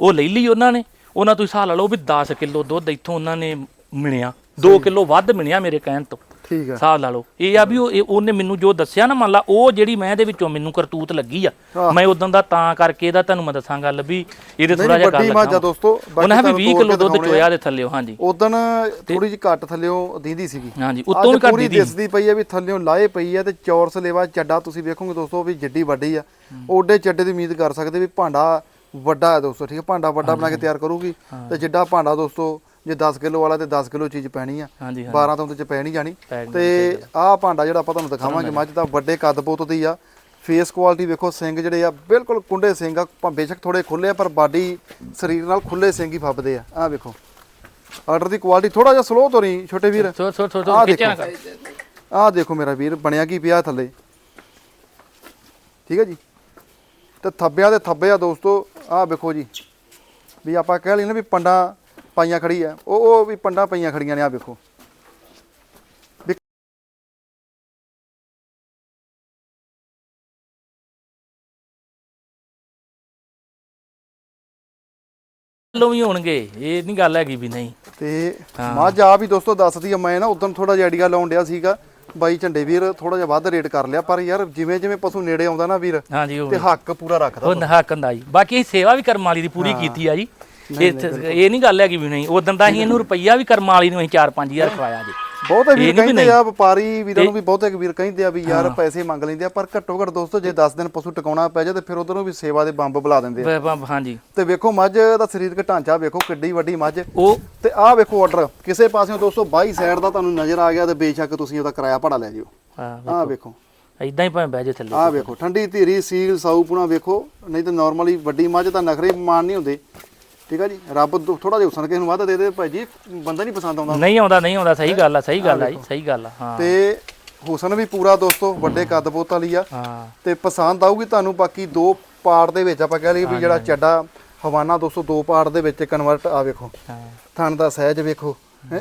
ਉਹ ਲੈ ਲਈ ਉਹਨਾਂ ਨੇ। ਉਹਨਾਂ ਤੋਂ ਹਿਸਾਬ ਲਾ ਲਓ ਵੀ 10 ਕਿਲੋ ਦੁੱਧ ਇੱਥੋਂ ਉਹਨਾਂ ਨੇ ਮਿਣਿਆ 2 ਕਿਲੋ ਵੱਧ ਮਿਣਿਆ ਮੇਰੇ ਕਹਿਣ ਤੋਂ। ਠੀਕ ਆ। ਹਿਸਾਬ ਲਾ ਲਓ। ਇਹ ਆ ਵੀ ਉਹ ਇਹ- ਉਹਨੇ ਮੈਨੂੰ ਜੋ ਦੱਸਿਆ ਨਾ ਮੰਨ ਲਾ ਉਹ ਜਿਹੜੀ ਮੈਂ ਦੇ ਵਿੱਚੋਂ ਮੈਨੂੰ ਕਰਤੂਤ ਲੱਗੀ ਆ। ਮੈਂ ਉਦੋਂ ਦਾ ਤਾਂ ਕਰਕੇ ਇਹਦਾ ਤੁਹਾਨੂੰ ਮੈਂ ਦੱਸਾਂ ਗੱਲ ਵੀ ਇਹਦੇ ਥੋੜਾ ਜਿਹਾ ਗੱਲ ਆ ਲੱਗਾ ਦੋਸਤੋ। ਉਹਨਾਂ ਵੀ 20 ਕਿਲੋ ਦੁੱਧ ਚੋਇਆ ਦੇ ਥੱਲੇ ਹਾਂਜੀ। ਉਦੋਂ ਥੋੜੀ ਜਿਹੀ ਘੱਟ ਥੱਲਿਓਂ ਦੀਂਦੀ ਸੀਗੀ। ਹਾਂਜੀ ਉੱਤੋਂ ਘੱਟ ਪੂਰੀ ਦੀ ਦਿਸਦੀ ਪਈ ਆ ਵੀ ਥੱਲਿਓਂ ਲਾਏ ਪਈ ਆ ਤੇ ਚੌਰਸ ਲੇਵਾ ਚੱਡਾ ਤੁਸੀਂ ਵੇਖੋਗੇ ਦੋਸਤੋ ਵੀ ਜਿੱਡੀ ਵੱਡੀ ਆ। ਓਡੇ ਚੱਡੇ ਦੀ ਉਮੀਦ ਕਰ ਸਕਦੇ ਵੀ ਭਾਂਡਾ ਵੱਡਾ ਹੈ ਦੋਸਤੋ ਠੀਕ ਹੈ ਭਾਂਡਾ ਵੱਡਾ ਬਣਾ ਕੇ ਤਿਆਰ ਕਰੂਗੀ। ਤੇ ਜਿੱਡਾ ਭਾਂਡਾ ਦੋਸਤੋ ਜੇ 10 ਕਿਲੋ ਵਾਲਾ ਤੇ 10 ਕਿਲੋ ਚੀਜ਼ ਪੈਣੀ ਆ ਹਾਂਜੀ ਹਾਂਜੀ। 12 ਤੋਂ ਉਹਦੇ ਚ ਪੈ ਨਹੀਂ ਜਾਣੀ ਤੇ ਆਹ ਭਾਂਡਾ ਜਿਹੜਾ ਆਪਾਂ ਤੁਹਾਨੂੰ ਦਿਖਾਵਾਂਗੇ ਮੱਝ ਦਾ ਵੱਡੇ ਕੱਦ ਬੋਤ ਦੀ ਆ। ਫੇਸ ਕੁਆਲਿਟੀ ਵੇਖੋ ਸਿੰਘ ਜਿਹੜੇ ਆ ਬਿਲਕੁਲ ਕੁੰਡੇ ਸਿੰਘ ਆ। ਬੇਸ਼ੱਕ ਥੋੜੇ ਖੁੱਲੇ ਆ ਪਰ ਬਾਡੀ ਸਰੀਰ ਨਾਲ ਖੁੱਲੇ ਸਿੰਘ ਹੀ ਫੱਬਦੇ ਆ। ਆਹ ਵੇਖੋ। ਆਰਡਰ ਦੀ ਕੁਆਲਿਟੀ ਥੋੜਾ ਜਿਹਾ ਸਲੋ ਤੋਂ ਨਹੀਂ ਛੋਟੇ ਵੀਰ। ਆਹ ਦੇਖੋ। ਆਹ ਦੇਖੋ ਮੇਰਾ ਵੀਰ ਬਣਿਆ ਕੀ ਪਿਆ ਥੱਲੇ। ਠੀਕ ਹੈ ਜੀ? ਤੇ ਥੱਬਿਆਂ ਦੇ ਥੱਬੇ ਆ ਦੋਸਤੋ। ਆਹ ਵੇਖੋ ਜੀ। ਵੀ ਆਪਾਂ ਕਹਿ ਲਈ ਨਾ ਵੀ ਪੰਡਾ ਪਾਈਆਂ ਖੜੀ ਆ। ਉਹ ਉਹ ਵੀ ਪੰਡਾ ਪਈਆਂ ਖੜੀਆਂ ਨੇ ਆਹ ਵੇਖੋ। ਲੋ ਵੀ ਹੋਣਗੇ ਇਹ ਨਹੀਂ ਗੱਲ ਹੈਗੀ ਵੀ ਨਹੀਂ। ਤੇ ਮੱਝ ਆ ਵੀ ਦੋਸਤੋ ਦੱਸਦੀ ਆ ਮੈਂ ਨਾ ਉਦੋਂ ਥੋੜਾ ਜਿਹਾ ਆਈਡੀਆ ਲਾਉਣ ਡਿਆ ਸੀਗਾ ਬਾਈ ਝੰਡੇ ਵੀਰ ਥੋੜਾ ਜਿਹਾ ਵੱਧ ਰੇਟ ਕਰ ਲਿਆ ਪਰ ਯਾਰ ਜਿਵੇਂ ਜਿਵੇਂ ਪਸ਼ੂ ਨੇੜੇ ਆਉਂਦਾ ਨਾ ਵੀਰ ਹਾਂਜੀ ਉਹ ਤੇ ਹੱਕ ਪੂਰਾ ਰੱਖਦਾ ਉਹ ਨਹਾਕਨ ਦਾ ਜੀ। ਬਾਕੀ ਸੇਵਾ ਵੀ ਕਰਮ ਵਾਲੀ ਦੀ ਪੂਰੀ ਕੀਤੀ ਆ ਜੀ। ਇਹ ਇਹ ਨਹੀਂ ਗੱਲ ਹੈਗੀ ਵੀ ਨਹੀਂ ਉਦੋਂ ਦਾ ਅਸੀਂ ਇਹਨੂੰ ਰੁਪਈਆ ਵੀ ਕਰਮ ਵਾਲੀ ਨੂੰ ਅਸੀਂ 4-5000 ਖਵਾਇਆ ਜੀ। ਬਹੁਤੇ ਵੀਰ ਕਹਿੰਦੇ। ਆ ਵਪਾਰੀ ਵੀਰਾਂ ਨੂੰ ਵੀ ਬਹੁਤੇ ਵੀਰ ਕਹਿੰਦੇ ਆ ਵੀ ਯਾਰ ਪੈਸੇ ਮੰਗ ਲੈਂਦੇ ਆ ਪਰ ਘੱਟੋ ਘੱਟ ਦੋਸਤੋ ਜੇ 10 ਦਿਨ ਪਸ਼ੂ ਟਿਕਾਉਣਾ ਪੈ ਜਾ ਤੇ ਫਿਰ ਉਧਰੋਂ ਵੀ ਸੇਵਾ ਦੇ ਬੰਬ ਬੁਲਾ ਦਿੰਦੇ ਆ। ਬ- ਬ- ਹਾਂਜੀ। ਤੇ ਵੇਖੋ ਮੱਝ ਦਾ ਸਰੀਰਕ ਢਾਂਚਾ ਵੇਖੋ ਕਿੱਡੀ ਵੱਡੀ ਮੱਝ। ਉਹ ਤੇ ਆਹ ਵੇਖੋ ਆਰਡਰ ਕਿਸੇ ਪਾਸਿਓਂ ਦੋਸਤੋ ਬਾਈ ਸਾਈਡ ਦਾ ਤੁਹਾਨੂੰ ਨਜ਼ਰ ਆ ਗਿਆ ਤੇ ਬੇਸ਼ੱਕ ਤੁਸੀਂ ਉਹਦਾ ਕਿਰਾਇਆ ਭਾੜਾ ਲੈ ਜਿਓ। ਹਾਂ ਆਹ ਵੇਖੋ। ਇਦਾਂ ਹੀ ਭਾਵੇਂ ਬਹਿ ਜੇ ਥੱਲੇ। ਆਹ ਵੇਖੋ ਠੰਡੀ ਧੀਰੀ ਸੀਲ ਸਾਊ ਪੁਣਾ ਵੇਖੋ ਨਹੀਂ ਤਾਂ ਨਾਰਮਲੀ ਵੱਡੀ ਮੱਝ ਤਾਂ ਨਖਰੇ ਮਾਨ ਨਹੀਂ ਹੁੰਦੇ। ਠੀਕ ਆ ਜੀ? ਰੱਬ ਥੋੜਾ ਜਿਹਾ ਹੁਸਨ ਕਿਸੇ ਨੂੰ ਵਾਧਾ ਦੇ ਦੇ ਭਾਈ ਜੀ ਬੰਦਾ ਨਹੀਂ ਪਸੰਦ ਆਉਂਦਾ। ਨਹੀਂ ਆਉਂਦਾ ਨਹੀਂ ਆਉਂਦਾ ਸਹੀ ਗੱਲ ਆ ਸਹੀ ਗੱਲ ਆ ਜੀ ਸਹੀ ਗੱਲ ਆ ਹਾਂ। ਤੇ ਹੁਸਨ ਵੀ ਪੂਰਾ ਦੋਸਤੋ ਵੱਡੇ ਕੱਦ ਬੋਤ ਵਾਲੀ ਆ। ਹਾਂ। ਤੇ ਪਸੰਦ ਆਊਗੀ ਤੁਹਾਨੂੰ ਬਾਕੀ ਦੋ ਪਾਰਟ ਦੇ ਵਿੱਚ ਆਪਾਂ ਕਹਿ ਲਈਏ ਵੀ ਜਿਹੜਾ ਚੱਡਾ ਹਵਾਨਾ ਦੋਸਤੋ ਦੋ ਪਾਰਟ ਦੇ ਵਿੱਚ ਕਨਵਰਟ ਆ ਵੇਖੋ। ਹਾਂ। ਥਣ ਦਾ ਸਹਿਜ ਵੇਖੋ ਹੈਂ।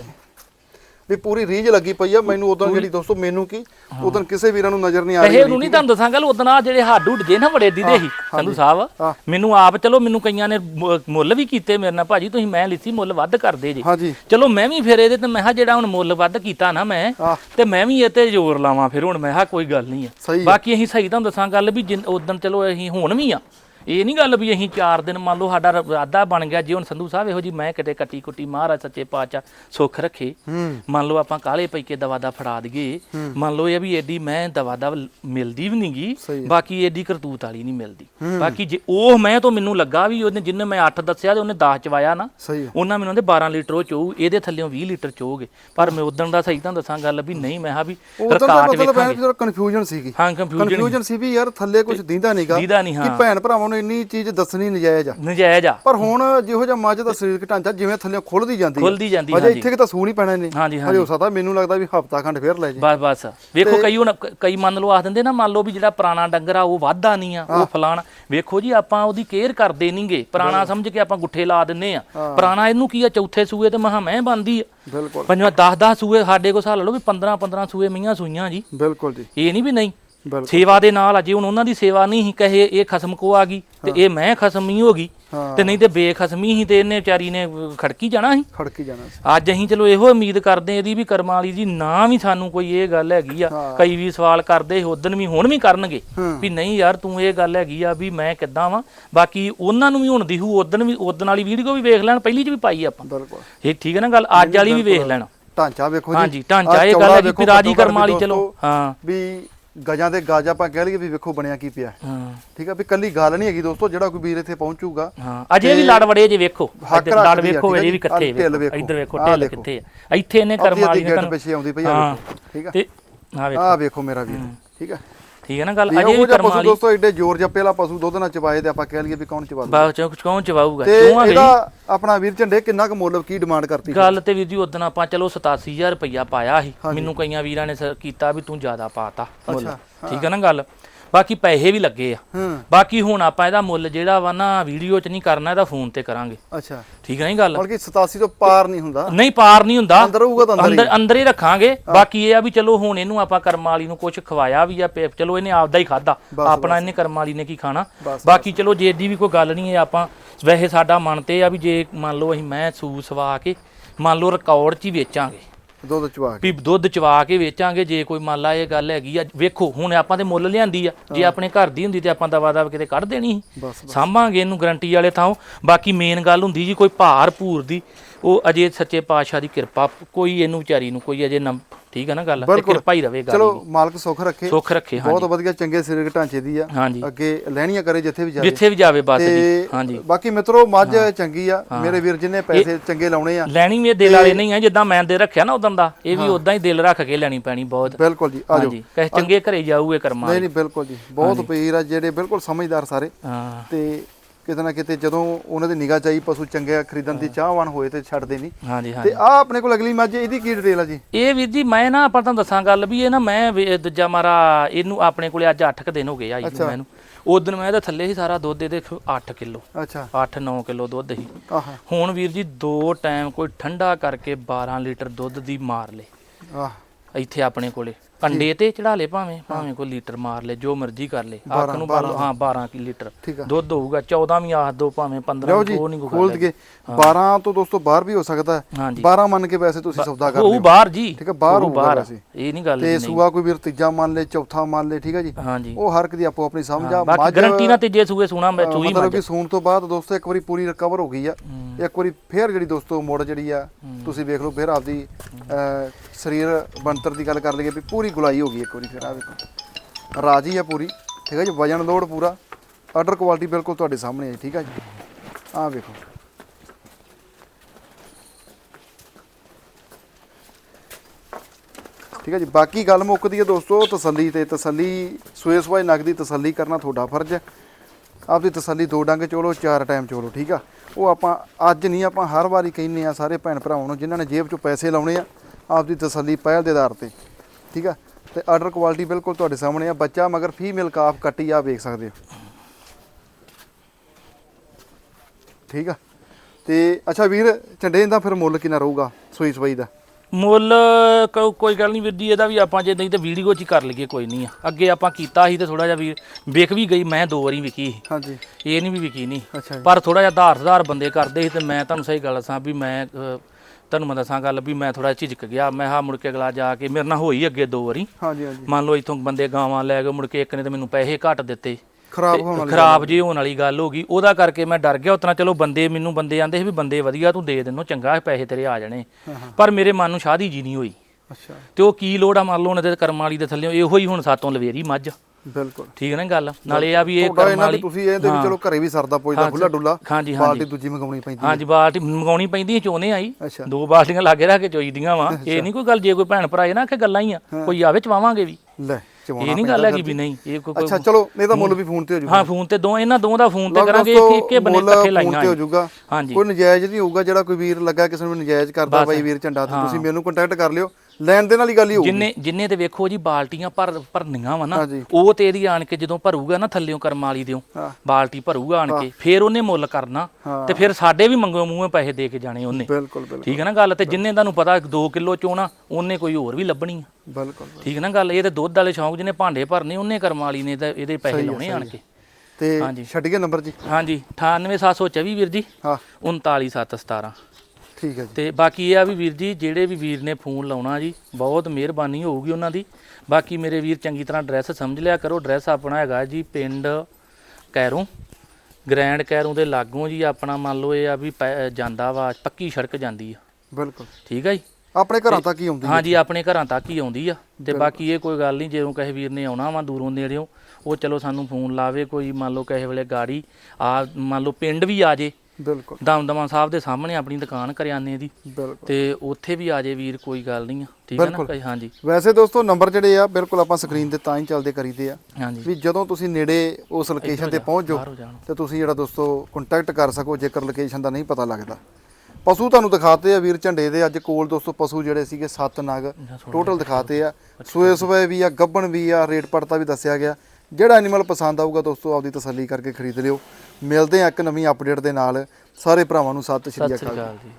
ਵੀ ਪੂਰੀ ਰੀਝ ਲੱਗੀ ਪਈ ਆ ਮੈਨੂੰ ਉਦੋਂ ਜਿਹੜੀ ਦੋਸਤੋ ਮੈਨੂੰ ਕੀ ਉਦੋਂ ਕਿਸੇ ਵੀਰਾਂ ਨੂੰ ਨਜ਼ਰ ਨਹੀਂ ਆ ਰਹੀ ਇਹ ਨੂੰ ਨਹੀਂ ਤੁਹਾਨੂੰ ਦੱਸਾਂ ਗੱਲ ਉਦੋਂ ਆ ਜਿਹੜੇ ਹੱਡ ਉੱਡ ਜੇ ਨਾ ਬੜੇ ਦੀ ਦੇ ਸੀ ਸੰਧੂ ਸਾਹਿਬ ਹਾਂ। ਮੈਨੂੰ ਆਪ ਚਲੋ ਮੈਨੂੰ ਕਈਆਂ ਨੇ ਮੁੱਲ ਵੀ ਕੀਤੇ ਮੇਰੇ ਨਾਲ ਭਾਜੀ ਤੁਸੀਂ ਮੈਂ ਲਿੱਤੀ ਮੁੱਲ ਵੱਧ ਕਰਦੇ ਜੀ। ਚਲੋ ਮੈਂ ਵੀ ਫਿਰ ਇਹਦੇ ਤੇ ਮੈਂ ਕਿਹਾ ਜਿਹੜਾ ਹੁਣ ਮੁੱਲ ਵੱਧ ਕੀਤਾ ਨਾ ਮੈਂ। ਤੇ ਮੈਂ ਵੀ ਇਹ ਤੇ ਜ਼ੋਰ ਲਾਵਾਂ ਫਿਰ ਹੁਣ ਮੈਂ ਕਿਹਾ ਕੋਈ ਗੱਲ ਨਹੀਂ ਆ। ਬਾਕੀ ਅਸੀਂ ਸਹੀ ਤੁਹਾਨੂੰ ਦੱਸਾਂ ਗੱਲ ਵੀ ਉਦੋਂ ਚਲੋ ਅਸੀਂ ਹੁਣ ਵੀ ਆ। ਇਹ ਨਹੀਂ ਗੱਲ ਵੀ ਅਸੀਂ 4 ਦਿਨ ਮੰਨ ਲਓ ਸਾਡਾ ਇਰਾਦਾ ਬਣ ਗਿਆ ਜੇ ਹੁਣ ਸੰਧੂ ਸਾਹਿਬ ਇਹੋ ਜੀ ਮੈਂ ਕਿਤੇ ਕੱਟੀ ਕੁੱਟੀ ਮਹਾਰਾਜ ਸੱਚੇ ਪਾਤਸ਼ਾਹ ਸੁੱਖ ਰੱਖੇ ਮੰਨ ਲਓ ਆਪਾਂ ਕਾਲੇ ਪਈ ਕੇ ਦਵਾ ਦਾ ਫੜਾ ਦਈਏ ਮੰਨ ਲਓ ਇਹ ਵੀ ਐਡੀ ਮੈਂ ਦਵਾ ਦਾ ਮਿਲਦੀ ਵੀ ਨਹੀਂਗੀ। ਬਾਕੀ ਐਡੀ ਕਰਤੂਤ ਵਾਲੀ ਨਹੀਂ ਮਿਲਦੀ। ਬਾਕੀ ਜੇ ਉਹ ਮੈਂ ਤੋਂ ਮੈਨੂੰ ਲੱਗਾ ਵੀ ਉਹਨੇ ਜਿੰਨੇ ਮੈਂ 8 ਦੱਸਿਆ ਤੇ ਉਹਨੇ 10 ਚਵਾਇਆ ਨਾ ਉਹਨਾਂ ਮੈਨੂੰ ਉਹਦੇ 12 ਲੀਟਰ ਉਹ ਚੋਊ ਇਹਦੇ ਥੱਲੇੋਂ 20 ਲੀਟਰ ਚੋਗੇ। ਪਰ ਮੈਂ ਉਦੋਂ ਦਾ ਸਹੀ ਤਾਂ ਦੱਸਾਂ ਗੱਲ ਵੀ ਨਹੀਂ ਮੈਂ ਹਾਂ ਵੀ ਰਕਾਟ ਕਨਫਿਊਜ਼ਨ ਸੀਗੀ। ਹਾਂ ਕਨਫਿਊਜ਼ਨ ਸੀ ਵੀ ਯਾਰ ਥੱਲੇ ਕੁਝ ਦਿੰਦਾ ਨਹੀਂਗਾ ਦੀਦਾ ਨਹੀਂ ਕਿ ਭੈਣ ਭਰਾਵਾਂ ਨੂੰ ਇੰਨੀ ਚੀਜ਼ ਦੱਸਣੀ ਨਜਾਇਜ਼ ਆ। ਨਜਾਇਜ਼ ਆ। ਪਰ ਹੁਣ ਜਿਹੋ ਜਿਹਾ ਮੱਝ ਦਾ ਸਰੀਰਕ ਢਾਂਚਾ ਜਿਵੇਂ ਥੱਲੇ ਖੁੱਲਦੀ ਜਾਂਦੀ ਖੁੱਲਦੀ ਜਾਂਦੀ ਹਾਂਜੀ। ਇੱਥੇ ਕਿ ਤਾਂ ਸੂ ਨਹੀਂ ਪੈਣਾ ਇਹਨੇ। ਹਾਂਜੀ ਹਜੇ। ਹੋ ਸਕਦਾ ਮੈਨੂੰ ਲੱਗਦਾ ਵੀ ਹਫਤਾ ਖੰਡ ਫੇਰ ਲੈ ਜੇ। ਬਸ ਬਸ। ਵੇਖੋ ਕਈ ਹੁਣ ਕਈ ਮੰਨ ਲਓ ਆਖ ਦਿੰਦੇ ਨਾ ਮੰਨ ਲਓ ਵੀ ਜਿਹੜਾ ਪੁਰਾਣਾ ਡੰਗਰ ਆ ਉਹ ਵਾਧਾ ਨਹੀਂ ਆ ਉਹ ਫਲਾਣ। ਵੇਖੋ ਜੀ ਆਪਾਂ ਉਹਦੀ ਕੇਅਰ ਕਰਦੇ ਨਹੀਂਗੇ। ਪੁਰਾਣਾ ਸਮਝ ਕੇ ਆਪਾਂ ਗੁੱਠੇ ਲਾ ਦਿੰਨੇ ਆ। ਪੁਰਾਣਾ ਇਹਨੂੰ ਕੀ ਆ ਚੌਥੇ ਸੂਏ ਤੇ ਮਹਾ ਮੈਂ ਬੰਦੀ ਆ। ਬਿਲਕੁਲ। ਪੰਜਵਾਂ 10 10 ਸੂਏ ਸਾਡੇ ਕੋਲ ਸਾਲ ਲਓ ਵੀ 15 15 ਸੂਏ ਮੀਆਂ ਸੂਈਆਂ ਜੀ। ਬਿਲਕੁਲ ਜੀ। ਇਹ ਨਹੀਂ ਵੀ ਨਹੀਂ। ਸੇਵਾ ਦੇ ਨਾਲ ਜੇ ਹੁਣ ਉਹਨਾਂ ਦੀ ਸੇਵਾ ਨਹੀਂ ਸੀ ਕਹੇ ਇਹ ਖਸਮ ਕੋ ਆ ਗਈ ਤੇ ਇਹ ਮੈਂ ਖਸਮ ਹੀ ਹੋ ਗਈ ਹਾਂ। ਤੇ ਨਹੀਂ ਤੇ ਬੇਖਸਮੀ ਸੀ ਤੇ ਇਹਨੇ ਵਿਚਾਰੀ ਨੇ ਖੜਕੀ ਜਾਣਾ ਸੀ। ਖੜਕੀ ਜਾਣਾ ਸੀ। ਅੱਜ ਅਸੀਂ ਚਲੋ ਇਹੋ ਉਮੀਦ ਕਰਦੇ ਇਹਦੀ ਵੀ ਕਰਮਾਂ ਵਾਲੀ ਜੀ ਨਾ ਵੀ ਸਾਨੂੰ ਕੋਈ ਇਹ ਗੱਲ ਹੈਗੀ ਆ ਹਾਂ। ਕਈ ਵੀ ਸਵਾਲ ਕਰਦੇ ਉਦੋਂ ਵੀ ਹੁਣ ਵੀ ਕਰਨਗੇ ਹੂੰ। ਵੀ ਨਹੀਂ ਯਾਰ ਤੂੰ ਇਹ ਗੱਲ ਹੈਗੀ ਆ ਵੀ ਮੈਂ ਕਿੱਦਾਂ ਵਾਂ ਬਾਕੀ ਉਹਨਾਂ ਨੂੰ ਵੀ ਹੁਣ ਦਿਖੂ ਉਦੋਂ ਵੀ ਉਦੋਂ ਵਾਲੀ ਵੀਡੀਓ ਵੀ ਵੇਖ ਲੈਣ ਪਹਿਲੀ ਚ ਵੀ ਪਾਈ ਆਪਾਂ। ਬਿਲਕੁਲ। ਇਹ ਠੀਕ ਹੈ ਨਾ ਗੱਲ? ਅੱਜ ਵਾਲੀ ਵੀ ਵੇਖ ਲੈਣ। ਢਾਂਚਾ ਵੇਖੋ ਜੀ। ਹਾਂਜੀ ਢਾਂਚਾ ਇਹ ਗੱਲ ਹੈ ਕਿ ਰਾਜੀ ਕਰਮਾਂ ਵਾਲੀ ਚਲੋ ਹਾਂ। ਵੀ ਗਜਾਂ ਦੇ ਗਾਜ ਆਪਾਂ ਕਹਿ ਲਈਏ ਵੀ ਵੇਖੋ ਬਣਿਆ ਕੀ ਪਿਆ। ਹਾਂ। ਠੀਕ ਆ ਵੀ ਕੱਲੀ ਗੱਲ ਨਹੀਂ ਹੈਗੀ ਦੋਸਤੋ ਜਿਹੜਾ ਕੋਈ ਵੀਰ ਇੱਥੇ ਪਹੁੰਚੂਗਾ। ਹਾਂ ਅਜੇ ਵੀ ਲੜ ਵੜੇ ਜੇ ਵੇਖੋ। ਲੜ ਵੇਖੋ ਅਜੇ। ਵੀ ਵੇਖੋ। ਇੱਧਰ ਵੇਖੋ ਢਿੱਲ। ਕਿੱਥੇ ਆ। ਇੱਥੇ ਇਹਨੇ ਅੱਧੀ ਕਰਮ ਅੱਧੀ ਵਾਲੀ ਨੇ ਤੁਹਾਨੂੰ ਪਿੱਛੇ ਆਉਂਦੀ ਪਈ ਆ ਵੇਖੋ ਠੀਕ ਆ? ਤੇ ਆ ਵੇਖੋ। ਮੇਰਾ ਵੀਰ। ਠੀਕ ਆ? ਠੀਕ ਹੈ ਨਾ ਗੱਲ? ਅਜੇ ਵੀ ਕਰਮ ਵਾਲੀ ਦੋਸਤੋ ਐਡੇ ਜ਼ੋਰ ਜੱਪੇ ਵਾਲਾ ਪਸ਼ੂ ਦੁੱਧ ਨਾਲ ਚਵਾਏ ਤੇ ਆਪਾਂ ਕਹਿ ਲਈਏ ਵੀ ਕੌਣ ਚਵਾ ਦੂ ਬਾਅਦ ਚੋਂ ਕੌਣ ਚਵਾਊਗਾ ਤੇ ਕਿਉਂ ਆ ਗਈ ਇਹਦਾ ਆਪਣਾ ਵੀਰ ਝੰਡੇ ਕਿੰਨਾ ਕੁ ਮੁੱਲ ਕੀ ਡਿਮਾਂਡ ਕਰਤੀ ਗੱਲ ਤੇ ਵੀਰ ਜੀ ਉਦੋਂ ਆਪਾਂ ਚਲੋ 87000 ਰੁਪਇਆ ਪਾਇਆ ਸੀ। ਮੈਨੂੰ ਕਈਆਂ ਵੀਰਾਂ ਨੇ ਕੀਤਾ ਵੀ ਤੂੰ ਜ਼ਿਆਦਾ ਪਾਤਾ ਮੁੱਲ। ਠੀਕ ਹੈ ਨਾ ਗੱਲ? ਬਾਕੀ ਪੈਸੇ ਵੀ ਲੱਗੇ ਆ। ਹੂੰ। ਬਾਕੀ ਹੁਣ ਆਪਾਂ ਇਹਦਾ ਮੁੱਲ ਜਿਹੜਾ ਵਾ ਨਾ ਵੀਡੀਓ 'ਚ ਨਹੀਂ ਕਰਨਾ ਇਹਦਾ ਫੋਨ ਤੇ ਕਰਾਂਗੇ। ਅੱਛਾ। ਠੀਕ ਹੈ ਨਾ ਇਹ ਗੱਲ? ਬਲਕਿ 87 ਤੋਂ ਪਾਰ ਨਹੀਂ ਹੁੰਦਾ। ਨਹੀਂ ਪਾਰ ਨਹੀਂ ਹੁੰਦਾ। ਅੰਦਰ ਹੋਊਗਾ ਤਾਂ ਅੰਦਰ ਹੀ। ਅੰਦਰ ਹੀ ਰੱਖਾਂਗੇ। ਬਾਕੀ ਇਹ ਆ ਵੀ ਚਲੋ ਹੁਣ ਇਹਨੂੰ ਆਪਾਂ ਕਰਮਾਂ ਵਾਲੀ ਨੂੰ ਕੁਝ ਖਵਾਇਆ ਵੀ ਆ ਚਲੋ ਇਹਨੇ ਆਪਦਾ ਹੀ ਖਾਦਾ ਆਪਣਾ ਇਹਨੇ ਕਰਮਾਂ ਵਾਲੀ ਨੇ ਕੀ ਖਾਣਾ? ਬਾਕੀ ਚਲੋ ਜੇ ਏਡੀ ਵੀ ਕੋਈ ਗੱਲ ਨਹੀਂ ਹੈ ਆਪਾਂ ਵੈਸੇ ਸਾਡਾ ਮਨ ਤੇ ਆ ਵੀ ਜੇ ਮੰਨ ਲਓ ਅਸੀਂ ਮੈਂ ਸੂ ਸਵਾ ਕੇ ਮੰਨ ਲਓ ਰਿਕਾਰਡ 'ਚ ਹੀ ਵੇਚਾਂਗੇ। ਦੁੱਧ ਚਵਾ ਕੇ। ਵੀ ਦੁੱਧ ਚਵਾ ਕੇ ਵੇਚਾਂਗੇ ਜੇ ਕੋਈ ਮੰਨ ਲਾ ਇਹ ਗੱਲ ਹੈਗੀ ਆ ਵੇਖੋ ਹੁਣ ਆਪਾਂ ਤੇ ਮੁੱਲ ਲਿਆਂਦੀ ਆ ਜੇ ਆਪਣੇ ਘਰ ਦੀ ਹੁੰਦੀ ਤੇ ਆਪਾਂ ਦਵਾ ਦਵਾ ਕਿਤੇ ਕੱਢ ਦੇਣੀ ਬਸ ਸਾਂਭਾਂਗੇ ਇਹਨੂੰ ਗਰੰਟੀ ਵਾਲੇ ਥਾਂ। ਬਾਕੀ ਮੇਨ ਗੱਲ ਹੁੰਦੀ ਜੀ ਕੋਈ ਭਾਰ ਭੂਰ ਦੀ ਉਹ ਅਜੇ ਸੱਚੇ ਪਾਤਸ਼ਾਹ ਦੀ ਕਿਰਪਾ ਕੋਈ ਇਹਨੂੰ ਵਿਚਾਰੀ ਨੂੰ ਕੋਈ ਅਜੇ ਠੀਕ ਹੈ ਨਾ ਗੱਲ? ਤੇ। ਕਿਰਪਾ ਹੀ ਰਵੇ ਗੱਲ ਚਲੋ ਮਾਲਕ ਸੁੱਖ ਰੱਖੇ। ਸੁੱਖ ਰੱਖੇ ਬਹੁਤ ਹਾਂਜੀ ਵਧੀਆ ਚੰਗੇ ਸਰੀਰਕ ਢਾਂਚੇ ਦੀ ਆ। ਅੱਗੇ ਲੈਣੀਆਂ ਕਰੇ ਜਿੱਥੇ ਵੀ ਜਾਵੇ। ਜਿੱਥੇ ਵੀ ਜਾਵੇ ਬਸ ਜੀ ਹਾਂਜੀ। ਬਾਕੀ ਮਿੱਤਰੋ ਮੱਝ ਚੰਗੀ ਆ। ਮੇਰੇ ਵੀਰ ਜਿੰਨੇ ਪੈਸੇ ਚੰਗੇ ਲਾਉਣੇ ਆ। ਲੈਣੀ ਵੀ ਇਹ ਦਿਲ ਵਾਲੇ ਨਹੀਂ ਆ ਜਿੱਦਾਂ ਮੈਂ ਦੇ ਰੱਖਿਆ ਨਾ ਉਦੋਂ ਦਾ ਇਹ ਵੀ ਉਦਾਂ ਹੀ ਦਿਲ ਰੱਖ ਕੇ ਲੈਣੀ ਪੈਣੀ ਬਹੁਤ। ਬਿਲਕੁਲ ਜੀ ਆਜੋ ਹਾਂਜੀ ਕਹੇ ਚੰਗੇ ਘਰੇ ਜਾਊਗੇ ਕਰਮਾਂ ਨਹੀਂ ਨਹੀਂ ਬਿਲਕੁਲ ਜੀ। ਬਹੁਤ ਪੀਰ ਆ ਜਿਹੜੇ ਬਿਲਕੁਲ ਸਮਝਦਾਰ ਸਾਰੇ। ਹਾਂ। ਤੇ ਕਿਤੇ ਨਾ ਕਿਤੇ ਜਦੋਂ ਉਹਨਾਂ ਦੀ ਨਿਗਾਹ ਚਾਹੀ ਪਸ਼ੂ ਚੰਗੇ ਖਰੀਦਣ ਦੀ ਚਾਹਵਾਨ ਹੋਏ ਤੇ ਛੱਡਦੇ ਨਹੀਂ ਹਾਂਜੀ ਹਾਂਜੀ। ਤੇ ਆ ਆਪਣੇ ਕੋਲ ਅਗਲੀ ਮੱਝ ਇਹਦੀ ਕੀ ਡਿਟੇਲ ਆ ਜੀ? ਇਹ ਵੀਰ ਜੀ ਮੈਂ ਨਾ ਆਪਾਂ ਤੁਹਾਨੂੰ ਦੱਸਾਂ ਗੱਲ ਵੀ ਇਹ ਨਾ ਮੈਂ ਵੇ- ਦੂਜਾ ਮਾਰਾ ਇਹਨੂੰ ਆਪਣੇ ਕੋਲੇ ਅੱਜ 8 ਦਿਨ ਹੋ ਗਏ ਆਈ ਨੂੰ ਮੈਨੂੰ ਉਦੋਂ ਮੈਂ ਇਹਦਾ ਥੱਲੇ ਹੀ ਸਾਰਾ ਦੁੱਧ ਇਹਦੇ 8 ਕਿਲੋ। ਅੱਛਾ। 8-9 ਕਿਲੋ ਦੁੱਧ ਸੀ। ਆਹ। ਹੁਣ ਵੀਰ ਜੀ ਦੋ ਟਾਈਮ ਕੋਈ ਠੰਡਾ ਕਰਕੇ 12 ਲੀਟਰ ਦੁੱਧ ਦੀ ਮਾਰ ਲੇ। ਆਹ। ਇੱਥੇ ਆਪਣੇ ਕੋਲੇ। ਕੰਡੇ ਤੇ ਚੜਾ ਲੇ ਭਾਵੇਂ ਭਾਵੇਂ ਕੋਈ ਲੀਟਰ ਮਾਰ ਲੇ ਜੋ ਮਰਜ਼ੀ ਕਰ ਲੇ। ਆਖ ਨੂੰ ਲਓ ਹਾਂ 12 ਕੀ ਲੀਟਰ। ਦੁੱਧ ਹੋਊਗਾ 14 ਵੀ ਆਖ ਦੋ ਭਾਵੇਂ 15 ਲਓ ਜੀ ਉਹ ਨਹੀਂ ਕੋਈ ਖੋਲ ਦਈਏ। 12 ਤੋਂ ਦੋਸਤੋ ਬਾਹਰ ਵੀ ਹੋ ਸਕਦਾ ਹੈ। ਹਾਂਜੀ। 12 ਮੰਨ ਕੇ ਵੈਸੇ ਤੁਸੀਂ ਸੌਦਾ ਕਰ ਉਹ ਲਿਓ। ਬਾਹਰ ਜੀ। ਠੀਕ ਹੈ ਬਾਹਰ ਉਹ ਹੋਊਗਾ ਬਾਹਰ ਵੈਸੇ। ਇਹ ਨਹੀਂ ਗੱਲ ਤੇ ਸੂਆ ਕੋਈ ਵੀਰ ਤੀਜਾ ਮੰਨ ਲੇ ਚੌਥਾ ਮੰਨ ਲੇ ਠੀਕ ਹੈ ਜੀ। ਉਹ ਹਰ ਇੱਕ ਦੀ ਆਪੋ ਆਪਣੀ ਸਮਝ ਆ। ਬਾਕੀ ਗਰੰਟੀ ਨਾਲ ਤੀਜੇ ਸੂਏ ਸੂਣਾ ਮੈਂ ਚੂਈ ਮਤਲਬ ਕਿ ਸੂਣ ਤੋਂ ਬਾਅਦ ਦੋਸਤੋ ਇੱਕ ਵਾਰੀ ਪੂਰੀ ਰਿਕਵਰ ਹੋ ਗਈ ਆ। ਇੱਕ ਵਾਰੀ ਫੇਰ ਜਿਹੜੀ ਦੋਸਤੋ ਮੋੜ ਜਿਹੜੀ ਆ ਤੁਸੀਂ ਵੇਖ ਲਓ ਫੇਰ ਆਪਦੀ ਸਰੀਰ ਬਣਤਰ ਦੀ ਗੱਲ ਕਰ ਲਈਏ ਵੀ ਪੂਰੀ ਗੁਲਾਈ ਹੋ ਗਈ ਇੱਕ ਵਾਰੀ ਫੇਰ ਆ ਵੇਖੋ। ਰਾਜੀ ਆ ਪੂਰੀ ਠੀਕ ਹੈ ਜੀ? ਵਜਨ ਲੋਡ ਪੂਰਾ ਆਰਡਰ ਕੁਆਲਿਟੀ ਬਿਲਕੁਲ ਤੁਹਾਡੇ ਸਾਹਮਣੇ ਹੈ ਠੀਕ ਹੈ ਜੀ? ਆ ਵੇਖੋ। ਠੀਕ ਹੈ ਜੀ? ਬਾਕੀ ਗੱਲ ਮੁੱਕਦੀ ਹੈ ਦੋਸਤੋ ਤਸੱਲੀ ਤੇ ਤਸੱਲੀ ਸੂਏ ਸਵਾਏ ਨਗ ਦੀ ਤਸੱਲੀ ਕਰਨਾ ਤੁਹਾਡਾ ਫਰਜ਼ ਹੈ ਆਪਦੀ ਤਸੱਲੀ ਦੋ ਡੰਗ ਚੋਲੋ, ਚਾਰ ਟਾਈਮ ਚੋਲੋ, ਠੀਕ ਆ? ਉਹ ਆਪਾਂ ਅੱਜ ਨਹੀਂ, ਆਪਾਂ ਹਰ ਵਾਰੀ ਕਹਿੰਨੇ ਆ ਸਾਰੇ ਭੈਣ ਭਰਾਵਾਂ ਨੂੰ, ਜਿਨ੍ਹਾਂ ਨੇ ਜੇਬ 'ਚੋਂ ਪੈਸੇ ਲਾਉਣੇ ਆ, ਆਪਦੀ ਤਸੱਲੀ ਪਹਿਲ ਦੇ ਆਧਾਰ ਤੇ, ਠੀਕ ਆ? ਤੇ ਆਰਡਰ ਕੁਆਲਿਟੀ ਬਿਲਕੁਲ ਤੁਹਾਡੇ ਸਾਹਮਣੇ ਆ, ਬੱਚਾ ਮਗਰ ਫੀਮੇਲ ਕਾਫ ਕੱਟੀ ਆ ਵੇਖ ਸਕਦੇ ਹੋ। ਠੀਕ ਆ? ਤੇ ਅੱਛਾ ਵੀਰ ਝੰਡੇ ਦਾ ਫਿਰ ਮੁੱਲ ਕਿੰਨਾ ਰਹੂਗਾ, ਸੋਈ ਸਵਾਈ ਦਾ? ਮੁੱਲ ਕੋ- ਕੋਈ ਗੱਲ ਨਹੀਂ ਵੀਰ ਜੀ ਇਹਦਾ ਵੀ ਆਪਾਂ ਜੇ ਨਹੀਂ ਤੇ ਵੀਡੀਓ 'ਚ ਹੀ ਕਰ ਲਈਏ ਕੋਈ ਨਹੀਂ ਆ। ਅੱਗੇ ਆਪਾਂ ਕੀਤਾ ਸੀ ਤੇ ਥੋੜਾ ਜਿਹਾ ਵੀ ਵਿਕ ਵੀ ਗਈ ਮੈਂ ਦੋ ਵਾਰੀ ਵਿਕੀ ਸੀ। ਹਾਂਜੀ। ਇਹ ਨਹੀਂ ਵੀ ਵਿਕੀ ਨਹੀਂ। ਅੱਛਾ ਜੀ। ਪਰ ਥੋੜਾ ਜਿਹਾ ਧਾਰ ਸੁਧਾਰ ਬੰਦੇ ਕਰਦੇ ਸੀ ਤੇ ਮੈਂ ਤੁਹਾਨੂੰ ਸਹੀ ਗੱਲ ਦੱਸਾਂ ਵੀ ਮੈਂ ਅਹ, ਤੁਹਾਨੂੰ ਮੈਂ ਦੱਸਾਂ ਗੱਲ ਵੀ ਮੈਂ ਥੋੜਾ ਝਿਜਕ ਗਿਆ। ਮੈਂ ਹਾਂ ਮੁੜ ਕੇ ਅਗਲਾ ਜਾ ਕੇ ਮੇਰੇ ਨਾਲ ਹੋਈ ਅੱਗੇ ਦੋ ਵਾਰੀ। ਹਾਂਜੀ ਹਾਂਜੀ। ਮੰਨ ਲਓ ਇਥੋਂ ਬੰਦੇ ਗਾਵਾਂ ਲੈ ਗਏ ਮੁੜ ਕੇ ਇੱਕ ਨੇ ਤੇ ਮੈਨੂੰ ਪੈਸੇ ਘੱਟ ਦਿੱਤੇ। ਖਰਾਬ ਹੋਣ ਵਾਲੀ ਖਰਾਬ ਜੀ ਹੋਣ ਵਾਲੀ ਗੱਲ ਹੋ ਗਈ। ਉਹਦਾ ਕਰਕੇ ਮੈਂ ਡਰ ਗਿਆ। ਉਤਨਾ ਚਲੋ ਬੰਦੇ ਮੈਨੂੰ ਬੰਦੇ ਆਂਦੇ ਸੀ ਵੀ ਬੰਦੇ ਵਧੀਆ ਤੂੰ ਦੇ ਦੇਨੋ ਚੰਗਾ ਪੈਸੇ ਤੇਰੇ ਆ ਜਾਣੇ। ਪਰ ਮੇਰੇ ਮਨ ਨੂੰ ਸ਼ਾਦੀ ਜੀ ਨਹੀਂ ਹੋਈ। ਅੱਛਾ। ਤੇ ਉਹ ਕੀ ਲੋੜ ਆ ਮੰਨ ਲਓ ਉਹਨਾਂ ਦੇ ਕਰਮ ਵਾਲੀ ਦੇ ਥੱਲੇ? ਇਹੋ ਹੀ ਹੁਣ ਸਾਤੋਂ ਲਵੇਰੀ ਮੱਝ। ਬਿਲਕੁਲ। ਠੀਕ ਹੈ ਨਾ ਗੱਲ? ਨਾਲੇ ਆ ਵੀ ਇਹ ਕਰਮ ਵਾਲੀ ਤੁਸੀਂ ਇਹ ਤੇ ਚਲੋ ਘਰੇ ਵੀ ਸਰਦਾ ਪੁੱਜਦਾ ਖੁੱਲਾ ਡੁੱਲਾ। ਹਾਂਜੀ ਬਾਲਟੀ ਹਾਂਜੀ ਦੂਜੀ ਮੰਗਾਉਣੀ ਪੈਂਦੀ ਹਾਂਜੀ ਬਾਲਟੀ ਮੰਗਾਉਣੀ ਪੈਂਦੀ ਹੈ ਚੋਨੇ ਆਈ। ਦੋ ਬਾਲਟੀਆਂ ਲਾਗੇ ਰੱਖ ਕੇ ਚੋਈਦੀਆਂ ਵਾ। ਇਹ ਨਹੀਂ ਕੋਈ ਗੱਲ ਜੇ ਕੋਈ ਭੈਣ ਭਰਾ ਇਹ ਨਾ ਕਿ ਗੱਲਾਂ ਹੀ ਆ ਕੋਈ ਆਵੇ ਚਵਾਵਾਂਗੇ ਵੀ। ਲੈ। ਚਵਾਉਣਾ ਇਹ ਨਹੀਂ ਗੱਲ ਹੈਗੀ ਵੀ ਨਹੀਂ ਇਹ ਕੋਈ ਅੱਛਾ ਚਲੋ ਇਹਦਾ ਮੁੱਲ ਵੀ ਫੋਨ ਤੇ ਹੋ ਜਾਊਗਾ ਹਾਂ ਫੋਨ ਤੇ ਦੋ ਇਹਨਾਂ ਦੋਵਾਂ ਦਾ ਫੋਨ ਤੇ ਕਰਾਂਗੇ ਇੱਕ ਇੱਕੇ ਬੰਨੇ ਇਕੱਠੇ ਫੋਨ ਲਾਈਆਂ ਤੇ ਹੋ ਜਾਊਗਾ ਹਾਂਜੀ। ਕੋਈ ਨਜਾਇਜ਼ ਨਹੀਂ ਹੋਊਗਾ ਜਿਹੜਾ ਕੋਈ ਵੀਰ ਲੱਗਾ ਕਿਸੇ ਨੂੰ ਨਜਾਇਜ਼ ਕਰਦਾ ਬਾਈ ਵੀਰ ਝੰਡਾ ਤੇ ਤੁਸੀਂ ਮੈਨੂੰ ਕੰਟੈਕਟ ਕਰ ਲਿਓ। ਲੈਣ ਦੇ ਨਾਲ ਹੀ ਗੱਲ ਹੀ ਹੋਊਗੀ। ਜਿੰਨੇ ਜਿੰਨੇ ਤੇ ਵੇਖੋ ਜੀ ਬਾਲਟੀਆਂ ਭਰ ਭਰਨੀਆਂ ਵਾ ਨਾ ਹਾਂਜੀ। ਉਹ ਤੇ ਇਹਦੀ ਆਣ ਕੇ ਜਦੋਂ ਭਰੂਗਾ ਨਾ ਥੱਲਿਓਂ ਕਰਮ ਵਾਲੀ ਦਿਓ ਹਾਂ। ਬਾਲਟੀ ਭਰੂਗਾ ਆਣ ਕੇ ਫਿਰ ਉਹਨੇ ਮੁੱਲ ਕਰਨਾ ਹਾਂ। ਤੇ ਫਿਰ ਸਾਡੇ ਵੀ ਮੰਗੋ ਮੂੰਹੋਂ ਪੈਸੇ ਦੇ ਕੇ ਜਾਣੇ ਉਹਨੇ। ਬਿਲਕੁਲ ਬਿਲਕੁਲ। ਠੀਕ ਹੈ ਨਾ ਗੱਲ? ਤੇ ਜਿੰਨੇ ਤੁਹਾਨੂੰ ਪਤਾ 2 ਕਿਲੋ ਚੋਣਾ ਉਹਨੇ ਕੋਈ ਹੋਰ ਵੀ ਲੱਭਣੀ ਆ। ਬਿਲਕੁਲ ਠੀਕ ਹੈ ਨਾ ਗੱਲ? ਇਹ ਤੇ ਦੁੱਧ ਵਾਲੇ ਸ਼ੌਂਕ ਜਿਹਨੇ ਭਾਂਡੇ ਭਰਨੇ ਉਹਨੇ ਕਰਮ ਵਾਲੀ ਨੇ ਤਾਂ ਇਹਦੇ ਪੈਸੇ ਲਾਉਣੇ ਆਣ ਕੇ। ਤੇ ਹਾਂਜੀ। ਛੱਡੀਏ ਨੰਬਰ ਜੀ? ਹਾਂਜੀ 98724 ਵੀਰ ਜੀ ਹਾਂ। 39717 ਠੀਕ ਹੈ ਜੀ। ਤੇ ਬਾਕੀ ਇਹ ਆ ਵੀ ਵੀਰ ਜੀ ਜਿਹੜੇ ਵੀ ਵੀਰ ਨੇ ਫੋਨ ਲਾਉਣਾ ਜੀ ਬਹੁਤ ਮਿਹਰਬਾਨੀ ਹੋਊਗੀ ਉਹਨਾਂ ਦੀ। ਬਾਕੀ ਮੇਰੇ ਵੀਰ ਚੰਗੀ ਤਰ੍ਹਾਂ ਐਡਰੈਸ ਸਮਝ ਲਿਆ ਕਰੋ। ਐਡਰੈਸ ਆਪਣਾ ਹੈਗਾ ਜੀ ਪਿੰਡ ਕੈਰੋਂ ਗ੍ਰੈਂਡ ਕੈਰੋਂ ਦੇ ਲਾਗੋਂ ਜੀ ਆਪਣਾ ਮੰਨ ਲਓ ਇਹ ਆ ਵੀ ਪੈ- ਜਾਂਦਾ ਵਾ ਪੱਕੀ ਸੜਕ ਜਾਂਦੀ ਆ। ਬਿਲਕੁਲ। ਠੀਕ ਆ ਜੀ? ਆਪਣੇ ਘਰਾਂ ਤੱਕ ਹੀ ਆਉਂਦੀ ਹੈ ਹਾਂਜੀ ਆਪਣੇ ਘਰਾਂ ਤੱਕ ਹੀ ਆਉਂਦੀ ਆ। ਤੇ ਬਾਕੀ ਇਹ ਕੋਈ ਗੱਲ ਨਹੀਂ ਜਦੋਂ ਕਿਸੇ ਵੀਰ ਨੇ ਆਉਣਾ ਵਾ ਦੂਰੋਂ ਨੇੜਿਓਂ ਉਹ ਚਲੋ ਸਾਨੂੰ ਫੋਨ ਲਾਵੇ ਕੋਈ ਮੰਨ ਲਓ ਕਿਸੇ ਵੇਲੇ ਗਾੜੀ ਆ ਮੰਨ ਲਓ ਪਿੰਡ ਵੀ ਆ ਜੇ ਬਿਲਕੁਲ। ਦਮਦਮਾ ਸਾਹਿਬ ਦੇ ਸਾਹਮਣੇ ਆਪਣੀ ਦੁਕਾਨ ਕਰਿਆਨੇ ਦੀ। ਬਿਲਕੁਲ। ਤੇ ਉੱਥੇ ਵੀ ਆ ਜੇ ਵੀਰ ਕੋਈ ਗੱਲ ਨਹੀਂ ਆ। ਠੀਕ ਹੈ ਨਾ? ਭਾਈ ਹਾਂਜੀ। ਵੈਸੇ ਦੋਸਤੋ ਨੰਬਰ ਜਿਹੜੇ ਆ ਬਿਲਕੁਲ ਆਪਾਂ ਸਕਰੀਨ ਤੇ ਤਾਂ ਹੀ ਚੱਲਦੇ ਕਰੀਦੇ ਆ। ਵੀ ਜਦੋਂ ਤੁਸੀਂ ਨੇੜੇ ਉਸ ਲੋਕੇਸ਼ਨ ਤੇ ਪਹੁੰਚ ਜਾਓ ਤੇ ਤੁਸੀਂ ਜਿਹੜਾ ਦੋਸਤੋ ਕੰਟੈਕਟ ਕਰ ਸਕੋ ਜੇਕਰ ਲੋਕੇਸ਼ਨ ਦਾ ਨਹੀਂ ਪਤਾ ਲੱਗਦਾ। ਪਸ਼ੂ ਤੁਹਾਨੂੰ ਦਿਖਾਤੇ ਆ ਵੀਰ ਝੰਡੇ ਦੇ। ਅੱਜ ਕੋਲ ਦੋਸਤੋ ਪਸ਼ੂ ਜਿਹੜੇ ਸੀਗੇ ਸੱਤ ਨਗ ਟੋਟਲ ਦਿਖਾਤੇ ਆ। ਸੂਏ ਸੂਏ ਵੀ ਆ ਗੱਬਣ ਵੀ ਆ ਰੇਟ ਪੜਤਾ ਵੀ ਦੱਸਿਆ ਗਿਆ। ਜਿਹੜਾ ਐਨੀਮਲ ਪਸੰਦ ਆਊਗਾ ਦੋਸਤੋ ਆਪਦੀ ਤਸੱਲੀ ਕਰਕੇ ਖਰੀਦ ਲਿਓ। ਮਿਲਦੇ ਆ ਇੱਕ ਨਵੀਂ ਅਪਡੇਟ ਦੇ ਨਾਲ। ਸਾਰੇ ਭਰਾਵਾਂ ਨੂੰ ਸਤਿ ਸ਼੍ਰੀ ਅਕਾਲ ਜੀ।